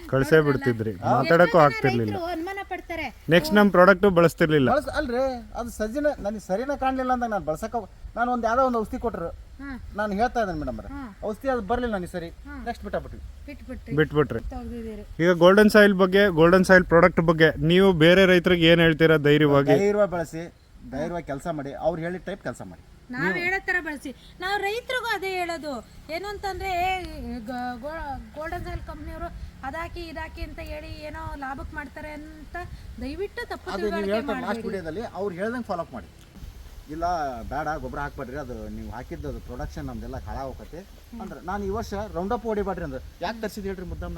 ಕಳ್ಸೇ ಬಿಡ್ತಿದ್ರಿ. ಮಾತಾಡಕ್ಕೂ ಆಗ್ತಿರ್ಲಿಲ್ಲ. ರೈತರು ಅನುಮಾನ ಪಡ್ತಾರೆ. ನೆಕ್ಸ್ಟ್ ನಮ್ಮ ಪ್ರಾಡಕ್ಟ್ ಬಳಸ್ತಿರ್ಲಿಲ್ಲ. ಬಳಸ್ ಅಲ್ರಿ ಅದು ಸಜ್ಜನ ನನಗೆ ಸರಿನ ಕಾಣಲಿಲ್ಲ ಅಂದಾಗ ನಾನು ಬಳಸಕ ನಾನು ಒಂದು ಯಾವ್ದೋ ಒಂದು ಔಷಧಿ ಕೊಟ್ಟರು ಹಾ. ನಾನು ಹೇಳ್ತಾ ಇದ್ದೇನೆ ಮೇಡಮ್ ಹಾ. ಔಷಧಿ ಅದು ಬರಲಿಲ್ಲ ನನಗೆ ಸರಿ. ನೆಕ್ಸ್ಟ್ ಬಿಟ್ಟಾಬಿಟ್ವಿ ಬಿಟ್ಬಿಟ್ರಿ ಬಿಟ್ಬಿಟ್ರಿ. ತೆಗ್ದಿದ್ದೀರಿ ಈಗ ಗೋಲ್ಡನ್ ಸಾಯಿಲ್ ಬಗ್ಗೆ ಗೋಲ್ಡನ್ ಸಾಯಿಲ್ ಪ್ರಾಡಕ್ಟ್ ಬಗ್ಗೆ ನೀವು ಬೇರೆ ರೈತರಿಗೆ ಏನು ಹೇಳ್ತೀರಾ ಧೈರ್ಯವಾಗಿ? ಧೈರ್ಯವಾಗಿ ಬಳಸಿ ಧೈರ್ಯವಾಗಿ ಕೆಲಸ ಮಾಡಿ ಅವ್ರು ಹೇಳಿದ ಟೈಪ್ ಕೆಲಸ ಮಾಡಿ. ನಾವ್ ಹೇಳೋ ತರ ಬಳಸಿ. ನಾವು ರೈತರಿಗೂ ಅದೇ ಹೇಳೋದು. ಏನು ಅಂತಂದ್ರೆ ಗೋಲ್ಡನ್ ಸಾಯಿಲ್ ಕಂಪ್ನಿಯವರು ಅದಾಕಿ ಇದಾಕಿ ಅಂತ ಹೇಳಿ ಏನೋ ಲಾಭಕ್ಕೆ ಮಾಡ್ತಾರೆ ಅಂತ ದಯವಿಟ್ಟು ತಪ್ಪು ಅದು ನೀವು ಲಾಸ್ಟ್ ವಿಡಿಯೋದಲ್ಲಿ ಅವ್ರು ಹೇಳ್ದಂಗೆ ಫಾಲೋ ಅಪ್ ಮಾಡಿ. ಇಲ್ಲ ಬೇಡ ಗೊಬ್ಬರ ಹಾಕ್ಬೇಡ್ರಿ ಅದು ನೀವು ಹಾಕಿದ್ದು ಅದು ಪ್ರೊಡಕ್ಷನ್ ನಮ್ದೆಲ್ಲ ಹಾಳ ಹೋಗತ್ತೆ ಅಂದ್ರೆ ನಾನು ಈ ವರ್ಷ ರೌಂಡ್ ಅಪ್ ಹೊಡಿಬೇಡ್ರಿ ಅಂದ್ರೆ. ಯಾಕೆ ತರಿಸಿದ್ ಹೇಳ್ರಿ ಮುದ್ದಮ್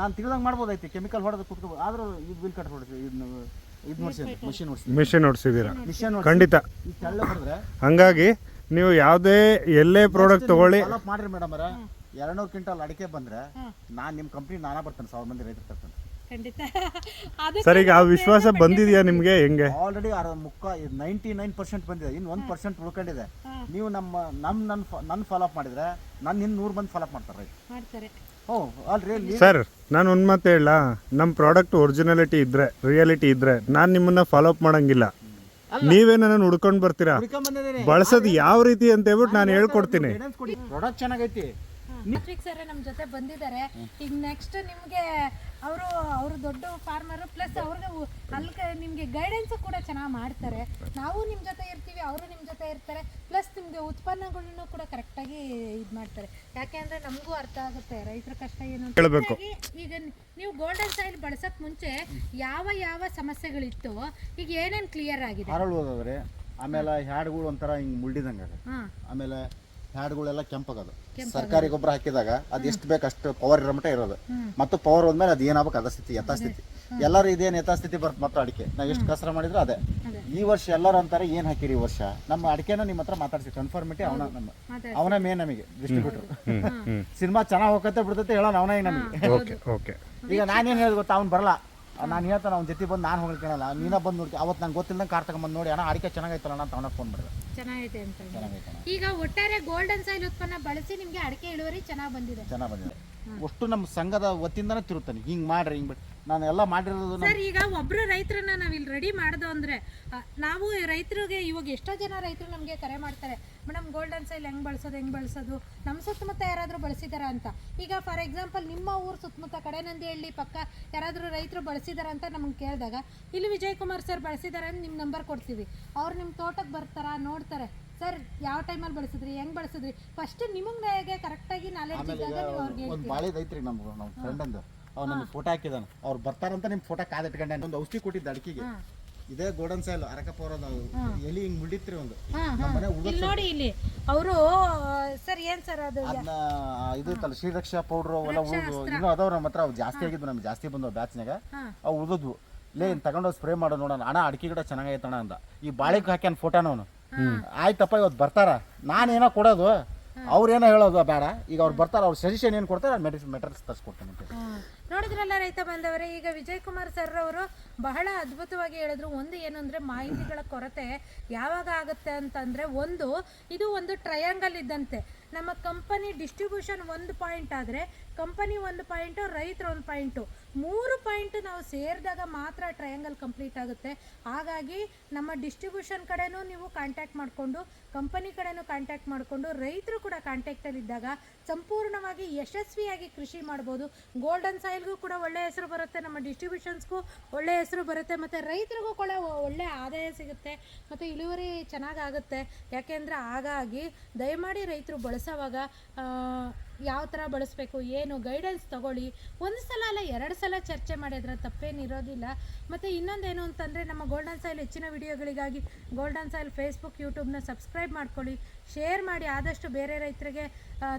ನಾನು ತಿಳಿದಂಗೆ ಮಾಡ್ಬೋದೈತಿ ಕೆಮಿಕಲ್ ಹೊಡೆದು ಕುತ್ಕೋಬೋದು ಆದ್ರೂ ಇದು ಬಿಲ್ ಕಟ್ ಹೊಡೆದ್ವಿ ಇದನ್ನ ಇದು ಮಷಿನ್ ನೋಡ್ಸಿ ಮಿಷನ್ ಮಿಷನ್ ಖಂಡಿತ. ಈ ತೆಳ್ಳ ಹೊಡೆದ್ರೆ ಹಂಗಾಗಿ ನೀವು ಯಾವುದೇ ಎಲ್ಲೇ ಪ್ರಾಡಕ್ಟ್ ತಗೊಳ್ಳಿ. ಮಾಡ್ರಿ ಮೇಡಮ್ ಅವರ. ಎರಡ್ನೂರು ಕ್ವಿಂಟಲ್ ಅಡಿಕೆ ಬಂದ್ರೆ ನಾನು ನಿಮ್ಮ ಕಂಪ್ನಿ ನಾನಾ ಬರ್ತೇನೆ ಸಾವಿರ ಮಂದಿ ರೈತರು ತರ್ತಾನೆ ಖಂಡಿತ. ಅದು ಸರ್ ಈಗ ಆ ವಿಶ್ವಾಸ ಬಂದಿದೆಯಾ ನಿಮಗೆ? ಹೆಂಗೆ? ಆಲ್ರೆಡಿ ಮುಕ್ಕ ನೈಂಟಿ ನೈನ್ ಪರ್ಸೆಂಟ್ ಬಂದಿದೆ. ಇನ್ನು ಒಂದು ಪರ್ಸೆಂಟ್ ಉಳ್ಕೊಂಡಿದೆ. ನೀವು ನಮ್ಮ ನಮ್ಮ ನನ್ನ ನನ್ನ ಫಾಲೋ ಅಪ್ ಮಾಡಿದ್ರೆ ನನ್ನ ಇನ್ನು ನೂರು ಮಂದಿ ಫಾಲೋ ಅಪ್ ಮಾಡ್ತಾರೆ. ಮಾಡ್ತಾರೆ. ಓ ಅಲ್ರಿ ಸರ್ ನಾನು ಒಂದು ಮಾತು ಹೇಳ ನಮ್ಮ ಪ್ರಾಡಕ್ಟ್ ಒರಿಜಿನಾಲಿಟಿ ಇದ್ರೆ ರಿಯಾಲಿಟಿ ಇದ್ರೆ ನಾನು ನಿಮ್ಮನ್ನ ಫಾಲೋ ಅಪ್ ಮಾಡಂಗಿಲ್ಲ. ನೀವೇ ನನ್ನ ಹುಡ್ಕೊಂಡು ಬರ್ತೀರಾ? ಬಳ್ಸದು ಯಾವ ರೀತಿ ಅಂತ ಹೇಳ್ಬಿಟ್ಟು ನಾನು ಹೇಳ್ಕೊಡ್ತೀನಿ. ಪ್ರಾಡಕ್ಟ್ ಚೆನ್ನಾಗೈತಿ. ಸರ್ ನಮ್ಮ ಜೊತೆ ಬಂದಿದ್ದಾರೆ. ಈಗ ನೆಕ್ಸ್ಟ್ ನಿಮಗೆ ಅವರು ಅವರು ದೊಡ್ಡ ಫಾರ್ಮರ್ ಪ್ಲಸ್ ಅವ್ರಿಗೆ ಅಲ್ಲಿ ನಿಮಗೆ ಗೈಡೆನ್ಸ್ ಕೂಡ ಚೆನ್ನಾಗಿ ಮಾಡ್ತಾರೆ. ನಾವು ನಿಮ್ಮ ಜೊತೆ ಇರ್ತೀವಿ ಅವರು ನಿಮ್ಮ ಜೊತೆ ಇರ್ತಾರೆ. ಪ್ಲಸ್ ನಿಮಗೆ ಉತ್ಪನ್ನಗಳನ್ನು ಕೂಡ ಕರೆಕ್ಟಾಗಿ ಇದು ಮಾಡ್ತಾರೆ. ಯಾಕೆ ಅಂದರೆ ನಮಗೂ ಅರ್ಥ ಆಗುತ್ತೆ ರೈತರ ಕಷ್ಟ ಏನು ಅಂತ. ಹೇಳ್ಬೇಕು. ಈಗ ನೀವು ಗೋಲ್ಡನ್ ಸಾಯಿಲ್ ಬಳಸೋಕ್ಕೆ ಮುಂಚೆ ಯಾವ ಯಾವ ಸಮಸ್ಯೆಗಳಿತ್ತು ಈಗ ಏನೇನು ಕ್ಲಿಯರ್ ಆಗಿದೆ? ಆಮೇಲೆ ಹ್ಯಾಡ್ಗಳು ಒಂಥರ ಹಿಂಗೆ ಮುಳ್ಳಿದಂಗೆ ಹಾಂ. ಆಮೇಲೆ ಹ್ಯಾಡ್ಗಳೆಲ್ಲ ಕೆಂಪಾಗದು. ಸರ್ಕಾರಿ ಗೊಬ್ಬರ ಹಾಕಿದಾಗ ಅದು ಎಷ್ಟು ಬೇಕು ಅಷ್ಟು ಪವರ್ ಇರೋ ಮಟ್ಟ ಇರೋದು. ಮತ್ತು ಪವರ್ ಹೋದ್ಮೇಲೆ ಅದು ಏನಾಗಬೇಕು? ಅದ. ಸ್ಥಿತಿ ಯಥಾಸ್ಥಿತಿ ಎಲ್ಲರೂ ಇದೇನು ಯಥಾಸ್ಥಿತಿ ಬರುತ್ತೆ ಮತ್ತು ಅಡಿಕೆ. ನಾವು ಎಷ್ಟು ಕಸರ ಮಾಡಿದ್ರು ಅದೇ. ಈ ವರ್ಷ ಎಲ್ಲರೂ ಅಂತಾರೆ ಏನು ಹಾಕಿರಿ ಈ ವರ್ಷ? ನಮ್ಮ ಅಡಿಕೆನ ನಿಮ್ಮ ಹತ್ರ ಮಾತಾಡ್ಸಿ ಕನ್ಫರ್ಮಿಟಿ ಅವನ ನಮ್ಮ. ಅವನ ಮೇನ್ ನಮಗೆ ಡಿಸ್ಟ್ರಿಬ್ಯೂಟರ್ ಸಿನಿಮಾ ಚೆನ್ನಾಗಿ ಹೋಗತ್ತೆ ಬಿಡ್ತೈತೆ ಹೇಳೋಣ ಅವನ ನಮಗೆ. Okay okay. ಈಗ ನಾನೇನು ಹೇಳಿದ್ ಗೊತ್ತಾ? ಅವ್ನು ಬರಲ್ಲ. ನಾನು ಹೇಳ್ತಾನೆ ಅವ್ನ ಜೊತೆ ಬಂದು ನಾನು ಹೋಗ್ಲಿಕ್ಕೇನಲ್ಲ ನೀನ ಬಂದು ನೋಡಿ ಅವತ್ತು ನಂಗೆ ಗೊತ್ತಿಲ್ಲದಂಗೆ ಕಾರ್ ತಗೊಂಬಂದು ನೋಡಿ ಅಣ್ಣ ಅಡಿಕೆ ಚೆನ್ನಾಗೈತಲ್ಲ ಅಣ್ಣ ತಗೊಂಡು ಫೋನ್ ಮಾಡಿದೆ. ಚೆನ್ನಾಗೈತೆ ಅಂತ. ಚೆನ್ನಾಗೈತೆ ಅಣ್ಣ. ಈಗ ಒಟ್ಟಾರೆ ಗೋಲ್ಡನ್ ಸೈಲ್ ಉತ್ಪನ್ನ ಬಳಸಿ ನಿಮ್ಗೆ ಅಡಿಕೆ ಇಳುವರಿ ಚೆನ್ನಾಗಿ ಬಂದಿದೆ. ಚೆನ್ನಾಗಿ ಬಂದಿದೆ. ಅಷ್ಟು ನಮ್ಮ ಸಂಘದ ವತಿಯಿಂದನೇ ತಿರುತ್ತಾನೆ ಹಿಂಗೆ ಮಾಡ್ರಿ ಹಿಂಗೆ ಬಿಟ್ಟು ನಾನು ಎಲ್ಲ ಮಾಡಿರೋದು ಸರ್ ಈಗ ಒಬ್ರು ರೈತರನ್ನ ನಾವ್ ಇಲ್ಲಿ ರೆಡಿ ಮಾಡ್ದು ಅಂದ್ರೆ ಆ, ನಾವು ರೈತರಿಗೆ ಇವಾಗ ಎಷ್ಟೋ ಜನ ರೈತರು ನಮಗೆ ಕರೆ ಮಾಡ್ತಾರೆ. ಮೇಡಮ್ ಗೋಲ್ಡನ್ ಸೈಲ್ ಹೆಂಗ್ ಬಳಸೋದು ಹೆಂಗ್ ಬಳಸೋದು? ನಮ್ಮ ಸುತ್ತಮುತ್ತ ಯಾರಾದ್ರೂ ಬಳಸಿದಾರ ಅಂತ. ಈಗ ಫಾರ್ ಎಕ್ಸಾಂಪಲ್ ನಿಮ್ಮ ಊರ್ ಸುತ್ತಮುತ್ತ ಕಡೆನಂದಿಹಳ್ಳಿ ಪಕ್ಕ ಯಾರಾದ್ರೂ ರೈತರು ಬಳಸಿದಾರ ಅಂತ ನಮ್ಗೆ ಕೇಳಿದಾಗ ಇಲ್ಲಿ ವಿಜಯ್ ಕುಮಾರ್ ಸರ್ ಬಳಸಿದಾರೆ ಅಂತ ನಿಮ್ಮ ನಂಬರ್ ಕೊಡ್ತೀವಿ. ಅವ್ರು ನಿಮ್ಮ ತೋಟಕ್ಕೆ ಬರ್ತಾರ ನೋಡ್ತಾರೆ. ಸರ್ ಯಾವ ಟೈಮಲ್ಲಿ ಬಳಸಿದ್ರಿ? ಹೆಂಗ್ ಬಳಸಿದ್ರಿ? ಫಸ್ಟ್ ನಿಮಗೆ ಕರೆಕ್ಟಾಗಿ ನಾಲೆಡ್ಜ್ ಆಮೇಲೆ ಇದ್ದಾಗ ನೀವು ಅವ್ರಿಗೆ ಒಂದು ಬಾಳೆದು ಐತ್ರಿ ನಮ್ಮ ನಮ್ಮ ಫ್ರೆಂಡ್ ಅಂದು. ಅವ್ನು ನಮಗೆ ಫೋಟೋ ಹಾಕಿದಾನ. ಅವ್ರು ಬರ್ತಾರಂತ ನಿಮ್ಮ ಫೋಟೋ ಕಾದಿಟ್ಕೊಂಡೆ ಒಂದು ಔಷಧಿ ಕೊಟ್ಟಿದ್ದ ಅಡಿಕೆಗೆ. ಇದೇ ಗೋಡನ್ ಸೈಲ್ ಅರಕಪ್ಪ ಅವ್ರದ್ದು ಎಲಿ ಹಿಂಗೆ ಮುಳ್ಳಿತ್ರಿ ಒಂದು. ನಮ್ಮ ಮನೆ ಉಳ್ದ ಇಲ್ಲಿ ನೋಡಿ ಇಲ್ಲಿ. ಅವರು ಸರ್ ಏನ್ ಸರ್ ಅದು? ಅದನ್ನ ಇದು ಇತ್ತಲ್ಲ ಶ್ರೀರಕ್ಷಾ ಪೌಡ್ರ್ ಅವೆಲ್ಲ ಉಳಿದು ಇನ್ನೂ ಅದಾವ ನಮ್ಮ ಹತ್ರ ಅವು ಜಾಸ್ತಿ ಆಗಿದ್ವು ನಮ್ಗೆ ಜಾಸ್ತಿ ಬಂದವು ಬ್ಯಾಚ್ನಾಗ. ಅವು ಉಳಿದ್ವು ಲೇ ತಗೊಂಡು ಸ್ಪ್ರೇ ಮಾಡೋ ನೋಡೋಣ. ಅಣ್ಣ ಅಡಿಕೆ ಗಿಡ ಚೆನ್ನಾಗೈತಣ ಅಂದ. ಈ ಬಾಳೆಗೆ ಹಾಕ್ಯಾನ ಫೋಟೋನ ಅವನು. ಆಯ್ತಪ್ಪ ಇವತ್ತು ಬರ್ತಾರ. ನಾನೇನೋ ಕೊಡೋದು. ಅವ್ರೇನೋ ಹೇಳೋದು ಬೇಡ. ಈಗ ಅವ್ರು ಬರ್ತಾರ ಅವ್ರು ಸಜೆಷನ್ ಏನು ಕೊಡ್ತಾರೆ ಮೆಟೀರಿಯಲ್ಸ್ ತರಿಸ್ಕೊಡ್ತಾನೆ ಅಂತ. ನೋಡಿದ್ರಲ್ಲ ರೈತ ಬಂದವರೇ ಈಗ ವಿಜಯ್ ಕುಮಾರ್ ಸರ್ ಅವರು ಬಹಳ ಅದ್ಭುತವಾಗಿ ಹೇಳಿದ್ರು. ಒಂದು ಏನು ಅಂದರೆ ಮಾಹಿತಿಗಳ ಕೊರತೆ ಯಾವಾಗ ಆಗುತ್ತೆ ಅಂತಂದರೆ ಒಂದು, ಇದು ಒಂದು ಟ್ರಯಾಂಗಲ್ ಇದ್ದಂತೆ. ನಮ್ಮ ಕಂಪನಿ ಡಿಸ್ಟ್ರಿಬ್ಯೂಷನ್ ಒಂದು ಪಾಯಿಂಟ್ ಆದರೆ ಕಂಪನಿ ಒಂದು ಪಾಯಿಂಟು ರೈತರು ಒಂದು ಪಾಯಿಂಟು ಮೂರು ಪಾಯಿಂಟ್ ನಾವು ಸೇರಿದಾಗ ಮಾತ್ರ ಟ್ರಯಾಂಗಲ್ ಕಂಪ್ಲೀಟ್ ಆಗುತ್ತೆ. ಹಾಗಾಗಿ ನಮ್ಮ ಡಿಸ್ಟ್ರಿಬ್ಯೂಷನ್ ಕಡೆನೂ ನೀವು ಕಾಂಟ್ಯಾಕ್ಟ್ ಮಾಡಿಕೊಂಡು ಕಂಪನಿ ಕಡೆನೂ ಕಾಂಟ್ಯಾಕ್ಟ್ ಮಾಡಿಕೊಂಡು, ರೈತರು ಕೂಡ ಕಾಂಟ್ಯಾಕ್ಟಲ್ಲಿ ಇದ್ದಾಗ ಸಂಪೂರ್ಣವಾಗಿ ಯಶಸ್ವಿಯಾಗಿ ಕೃಷಿ ಮಾಡ್ಬೋದು. ಗೋಲ್ಡನ್ ಸಾಯಿಲ್ಗೂ ಕೂಡ ಒಳ್ಳೆ ಹೆಸರು ಬರುತ್ತೆ, ನಮ್ಮ ಡಿಸ್ಟ್ರಿಬ್ಯೂಷನ್ಸ್ಗೂ ಒಳ್ಳೆ ಹೆಸರು ಬರುತ್ತೆ, ಮತ್ತು ರೈತರಿಗೂ ಕೂಡ ಒಳ್ಳೆಯ ಒಳ್ಳೆ ಆದಾಯ ಸಿಗುತ್ತೆ, ಮತ್ತು ಇಳುವರಿ ಚೆನ್ನಾಗಾಗುತ್ತೆ. ಯಾಕೆಂದರೆ ಹಾಗಾಗಿ ದಯಮಾಡಿ ರೈತರು ಬಳಸೋವಾಗ ಯಾವ ಥರ ಬಳಸಬೇಕು, ಏನು ಗೈಡೆನ್ಸ್ ತಗೊಳ್ಳಿ. ಒಂದು ಸಲ ಅಲ್ಲ, ಎರಡು ಸಲ ಚರ್ಚೆ ಮಾಡಿದ್ರೆ ತಪ್ಪೇನಿರೋದಿಲ್ಲ. ಮತ್ತು ಇನ್ನೊಂದೇನು ಅಂತಂದರೆ, ನಮ್ಮ ಗೋಲ್ಡನ್ ಸಾಯಿಲ್ ಹೆಚ್ಚಿನ ವಿಡಿಯೋಗಳಿಗಾಗಿ ಗೋಲ್ಡನ್ ಸಾಯಿಲ್ ಫೇಸ್ಬುಕ್ ಯೂಟ್ಯೂಬ್ನ ಸಬ್ಸ್ಕ್ರೈಬ್ ಮಾಡ್ಕೊಳ್ಳಿ. ಶೇರ್ ಮಾಡಿ, ಆದಷ್ಟು ಬೇರೆ ರೈತರಿಗೆ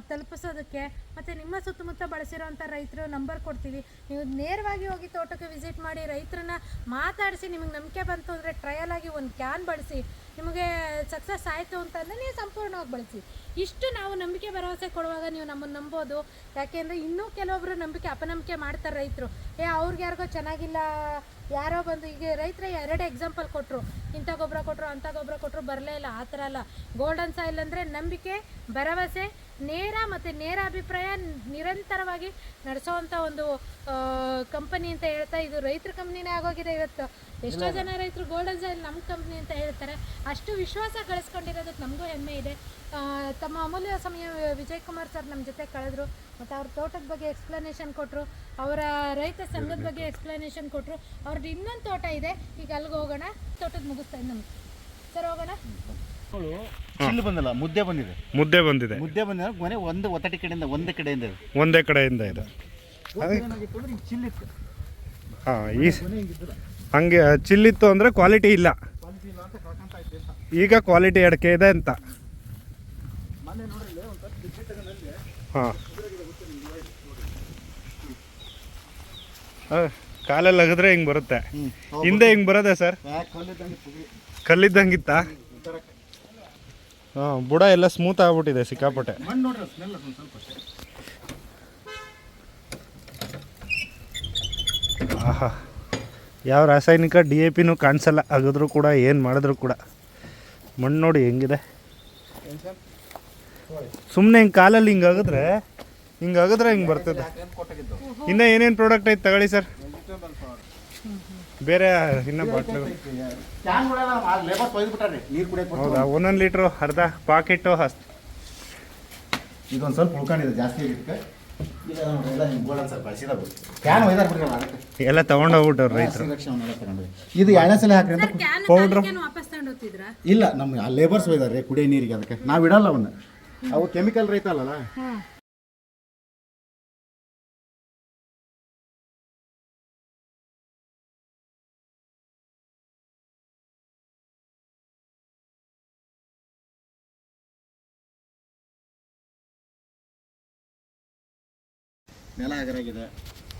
ತಲುಪಿಸೋದಕ್ಕೆ ಮತ್ತು ನಿಮ್ಮ ಸುತ್ತಮುತ್ತ ಬಳಸಿರೋಂಥ ರೈತರು ನಂಬರ್ ಕೊಡ್ತೀವಿ. ನೀವು ನೇರವಾಗಿ ಹೋಗಿ ತೋಟಕ್ಕೆ ವಿಸಿಟ್ ಮಾಡಿ ರೈತರನ್ನ ಮಾತಾಡಿಸಿ, ನಿಮಗೆ ನಂಬಿಕೆ ಬಂತು ಅಂದರೆ ಟ್ರಯಲ್ ಆಗಿ ಒಂದು ಕ್ಯಾನ್ ಬಳಸಿ ನಿಮಗೆ ಸಕ್ಸಸ್ ಆಯಿತು ಅಂತಂದರೆ ನೀವು ಸಂಪೂರ್ಣವಾಗಿ ಬಳಸಿ. ಇಷ್ಟು ನಾವು ನಂಬಿಕೆ ಭರವಸೆ ಕೊಡುವಾಗ ನೀವು ನಮ್ಮನ್ನು ನಂಬೋದು. ಯಾಕೆಂದರೆ ಇನ್ನೂ ಕೆಲವೊಬ್ಬರು ನಂಬಿಕೆ, ಅಪನಂಬಿಕೆ ಮಾಡ್ತಾರೆ ರೈತರು. ಏ, ಅವ್ರಿಗೆ ಯಾರಿಗೋ ಚೆನ್ನಾಗಿಲ್ಲ, ಯಾರೋ ಬಂದು ಈಗ ರೈತರ ಎರಡು ಎಕ್ಸಾಂಪಲ್ ಕೊಟ್ಟರು ಇಂಥ ಗೊಬ್ಬರ ಕೊಟ್ಟರು ಅಂಥ ಗೊಬ್ಬರ ಕೊಟ್ಟರು ಬರಲೇ ಇಲ್ಲ, ಆ ಥರ ಅಲ್ಲ. ಗೋಲ್ಡನ್ ಸಾಯಿಲ್ ಅಂದರೆ ನಂಬಿಕೆ, ಭರವಸೆ ನೇರ ಮತ್ತು ನೇರ ಅಭಿಪ್ರಾಯ ನಿರಂತರವಾಗಿ ನಡೆಸೋವಂಥ ಒಂದು ಕಂಪನಿ ಅಂತ ಹೇಳ್ತಾ ಇದು ರೈತರ ಕಂಪ್ನಿನೇ ಆಗೋಗಿದೆ ಇವತ್ತು. ಎಷ್ಟೋ ಜನ ರೈತರು ಗೋಲ್ಡನ್ ಜೈಲ್ ನಮ್ಮ ಕಂಪ್ನಿ ಅಂತ ಹೇಳ್ತಾರೆ. ಅಷ್ಟು ವಿಶ್ವಾಸ ಗಳಿಸ್ಕೊಂಡಿರೋದಕ್ಕೆ ನಮಗೂ ಹೆಮ್ಮೆ ಇದೆ. ತಮ್ಮ ಅಮೂಲ್ಯ ಸಮಯ ವಿಜಯ್ ಕುಮಾರ್ ಸರ್ ನಮ್ಮ ಜೊತೆ ಕಳೆದ್ರು ಮತ್ತು ಅವ್ರ ತೋಟದ ಬಗ್ಗೆ ಎಕ್ಸ್ಪ್ಲನೇಷನ್ ಕೊಟ್ಟರು ಅವರ ರೈತ ಸಂಘದ ಬಗ್ಗೆ ಎಕ್ಸ್ಪ್ಲನೇಷನ್ ಕೊಟ್ಟರು ಅವ್ರದ್ದು ಇನ್ನೊಂದು ತೋಟ ಇದೆ. ಈಗ ಅಲ್ಲಿಗೆ ಹೋಗೋಣ ತೋಟದ ಮುಗಿಸ್ತಾ ಇದ್ದೀನಿ ನಮ್ಗೆ ಸರ್ ಹೋಗೋಣ? ಚಿಲ್ಲು ಬಂದಿಲ್ಲ ಮುದ್ದೆ ಬಂದಿದೆ. ಮುದ್ದೆ ಬಂದಿದೆ. ಮುದ್ದೆ ಬಂದಿದೆ ಮನೆ ಒಂದು ಒತ್ತಟಿ ಕಡೆಯಿಂದ ಒಂದೇ ಕಡೆಯಿಂದ ಇದೆ. ಒಂದೇ ಕಡೆಯಿಂದ ಇದೆ. ಚಿಲ್ಲಿತ್ತು ಹಾಂ ಈ ಹಂಗೆ ಚಿಲ್ಲಿತ್ತು ಅಂದರೆ ಕ್ವಾಲಿಟಿ ಇಲ್ಲ. ಈಗ ಕ್ವಾಲಿಟಿ ಅಡಿಕೆ ಇದೆ ಅಂತ. ಹಾಂ. ಕಾಲಲ್ಲಿ ಅಗದ್ರೆ ಹಿಂಗೆ ಬರುತ್ತೆ. ಹಿಂದೆ ಹಿಂಗೆ ಬರೋದೆ ಸರ್? ಕಲ್ಲಿದ್ದಂಗಿತ್ತ? ಹಾಂ ಬುಡ ಎಲ್ಲ ಸ್ಮೂತ್ ಆಗ್ಬಿಟ್ಟಿದೆ ಸಿಕ್ಕಾಪಟ್ಟೆ. ಮಣ್ಣು ನೋಡ್ರಿ ಸ್ಮೆಲ್ ಒಂದು ಸ್ವಲ್ಪ ಅಷ್ಟೇ. ಆಹಾ ಯಾವ ರಾಸಾಯನಿಕ ಡಿ ಎ ಪಿನೂ ಕಾಣಿಸಲ್ಲ ಆಗಿದ್ರೂ ಕೂಡ ಏನು ಮಾಡಿದ್ರು ಕೂಡ. ಮಣ್ಣು ನೋಡಿ ಹೆಂಗಿದೆ. ಸುಮ್ಮನೆ ಹಿಂಗೆ ಕಾಲಲ್ಲಿ ಹಿಂಗೆ ಹಿಂಗಾಗಿದ್ರೆ ಹಿಂಗೆ ಆಗಿದ್ರೆ ಹಿಂಗೆ ಬರ್ತದೆ. ಇನ್ನೂ ಏನೇನು ಪ್ರಾಡಕ್ಟ್ ಐತೆ ತಗೊಳ್ಳಿ ಸರ್? ಬೇರೆ ಇನ್ನ ಬಾಟ್ಲು. ಲೇಬರ್ ನೀರು ಕುಡಿಯಕ್ಕೆ ಹೌದಾ? ಒಂದೊಂದು ಲೀಟ್ರು ಅರ್ಧ ಪಾಕೆಟು ಅಷ್ಟು. ಇದೊಂದು ಸ್ವಲ್ಪ ಉಳ್ಕೊಂಡಿದೆ ಜಾಸ್ತಿ ಎಲ್ಲ ಎಲ್ಲ ತೊಗೊಂಡೋಗ್ಬಿಟ್ಟವ್ರು ರೈತರು. ಇದು ಸಲ ಹಾಕ್ರಿ ಅಂತ ತಗೊಂಡು ಇಲ್ಲ ನಮ್ಮ ಲೇಬರ್ಸ್ ಒಯ್ದಾರೆ ಕುಡಿಯೋ ನೀರಿಗೆ ಅದಕ್ಕೆ. ನಾವು ಇಡಲ್ಲ ಅವನ್ನ. ಅವು ಕೆಮಿಕಲ್ ರೈತ ಅಲ್ಲಲ್ಲ? ನೆಲ ಅಗರಾಗಿದೆ.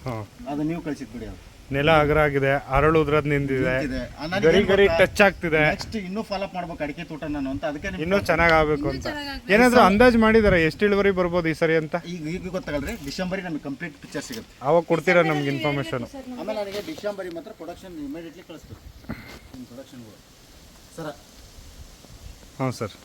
ಹಾಂ. ಅದು ನೀವು ಕಳ್ಸಿದ್ ಬಿಡಿ ಅದು. ನೆಲ ಅಗರಾಗಿದೆ ಅರಳುದ್ರದ್ ನಿಂತಿದೆ. ಇದೆ. ಗರಿ ಗರಿ ಟಚ್ ಆಗ್ತಿದೆ. ನೆಕ್ಸ್ಟ್ ಇನ್ನೂ ಫಾಲೋಅಪ್ ಮಾಡ್ಬೇಕು ಅಡಿಕೆ ತೋಟ ನಾನು ಅಂತ. ಅದಕ್ಕೆ ನಿಮ್ಗೆ ಇನ್ನೂ ಚೆನ್ನಾಗ್ ಆಗ್ಬೇಕು ಅಂತ. ಏನಾದ್ರು ಅಂದಾಜ್ ಮಾಡಿದಾರೆ ಎಷ್ಟು ಇಳುವರಿ ಬರ್ಬೋದು ಈ ಸರಿ ಅಂತ? ಈಗ ಈಗ ಗೊತ್ತಾಗಲ್ರಿ ಡಿಸೆಂಬರಿಗೆ ನಮಗೆ ಕಂಪ್ಲೀಟ್ ಪಿಕ್ಚರ್ ಸಿಗುತ್ತೆ. ಅವಾಗ ಕೊಡ್ತೀರಾ ನಮ್ಗೆ ಇನ್ಫಾರ್ಮೇಶನ್ ಆಮೇಲೆ ನನಗೆ ಡಿಸೆಂಬರಿಗೆ ಮಾತ್ರ ಪ್ರೊಡಕ್ಷನ್ ಇಮಿಡಿಯೇಟ್ಲಿ ಕಳಿಸ್ಬೇಕು. ಪ್ರೊಡಕ್ಷನ್ಗಳು ಸರ. ಹಾಂ ಸರ್.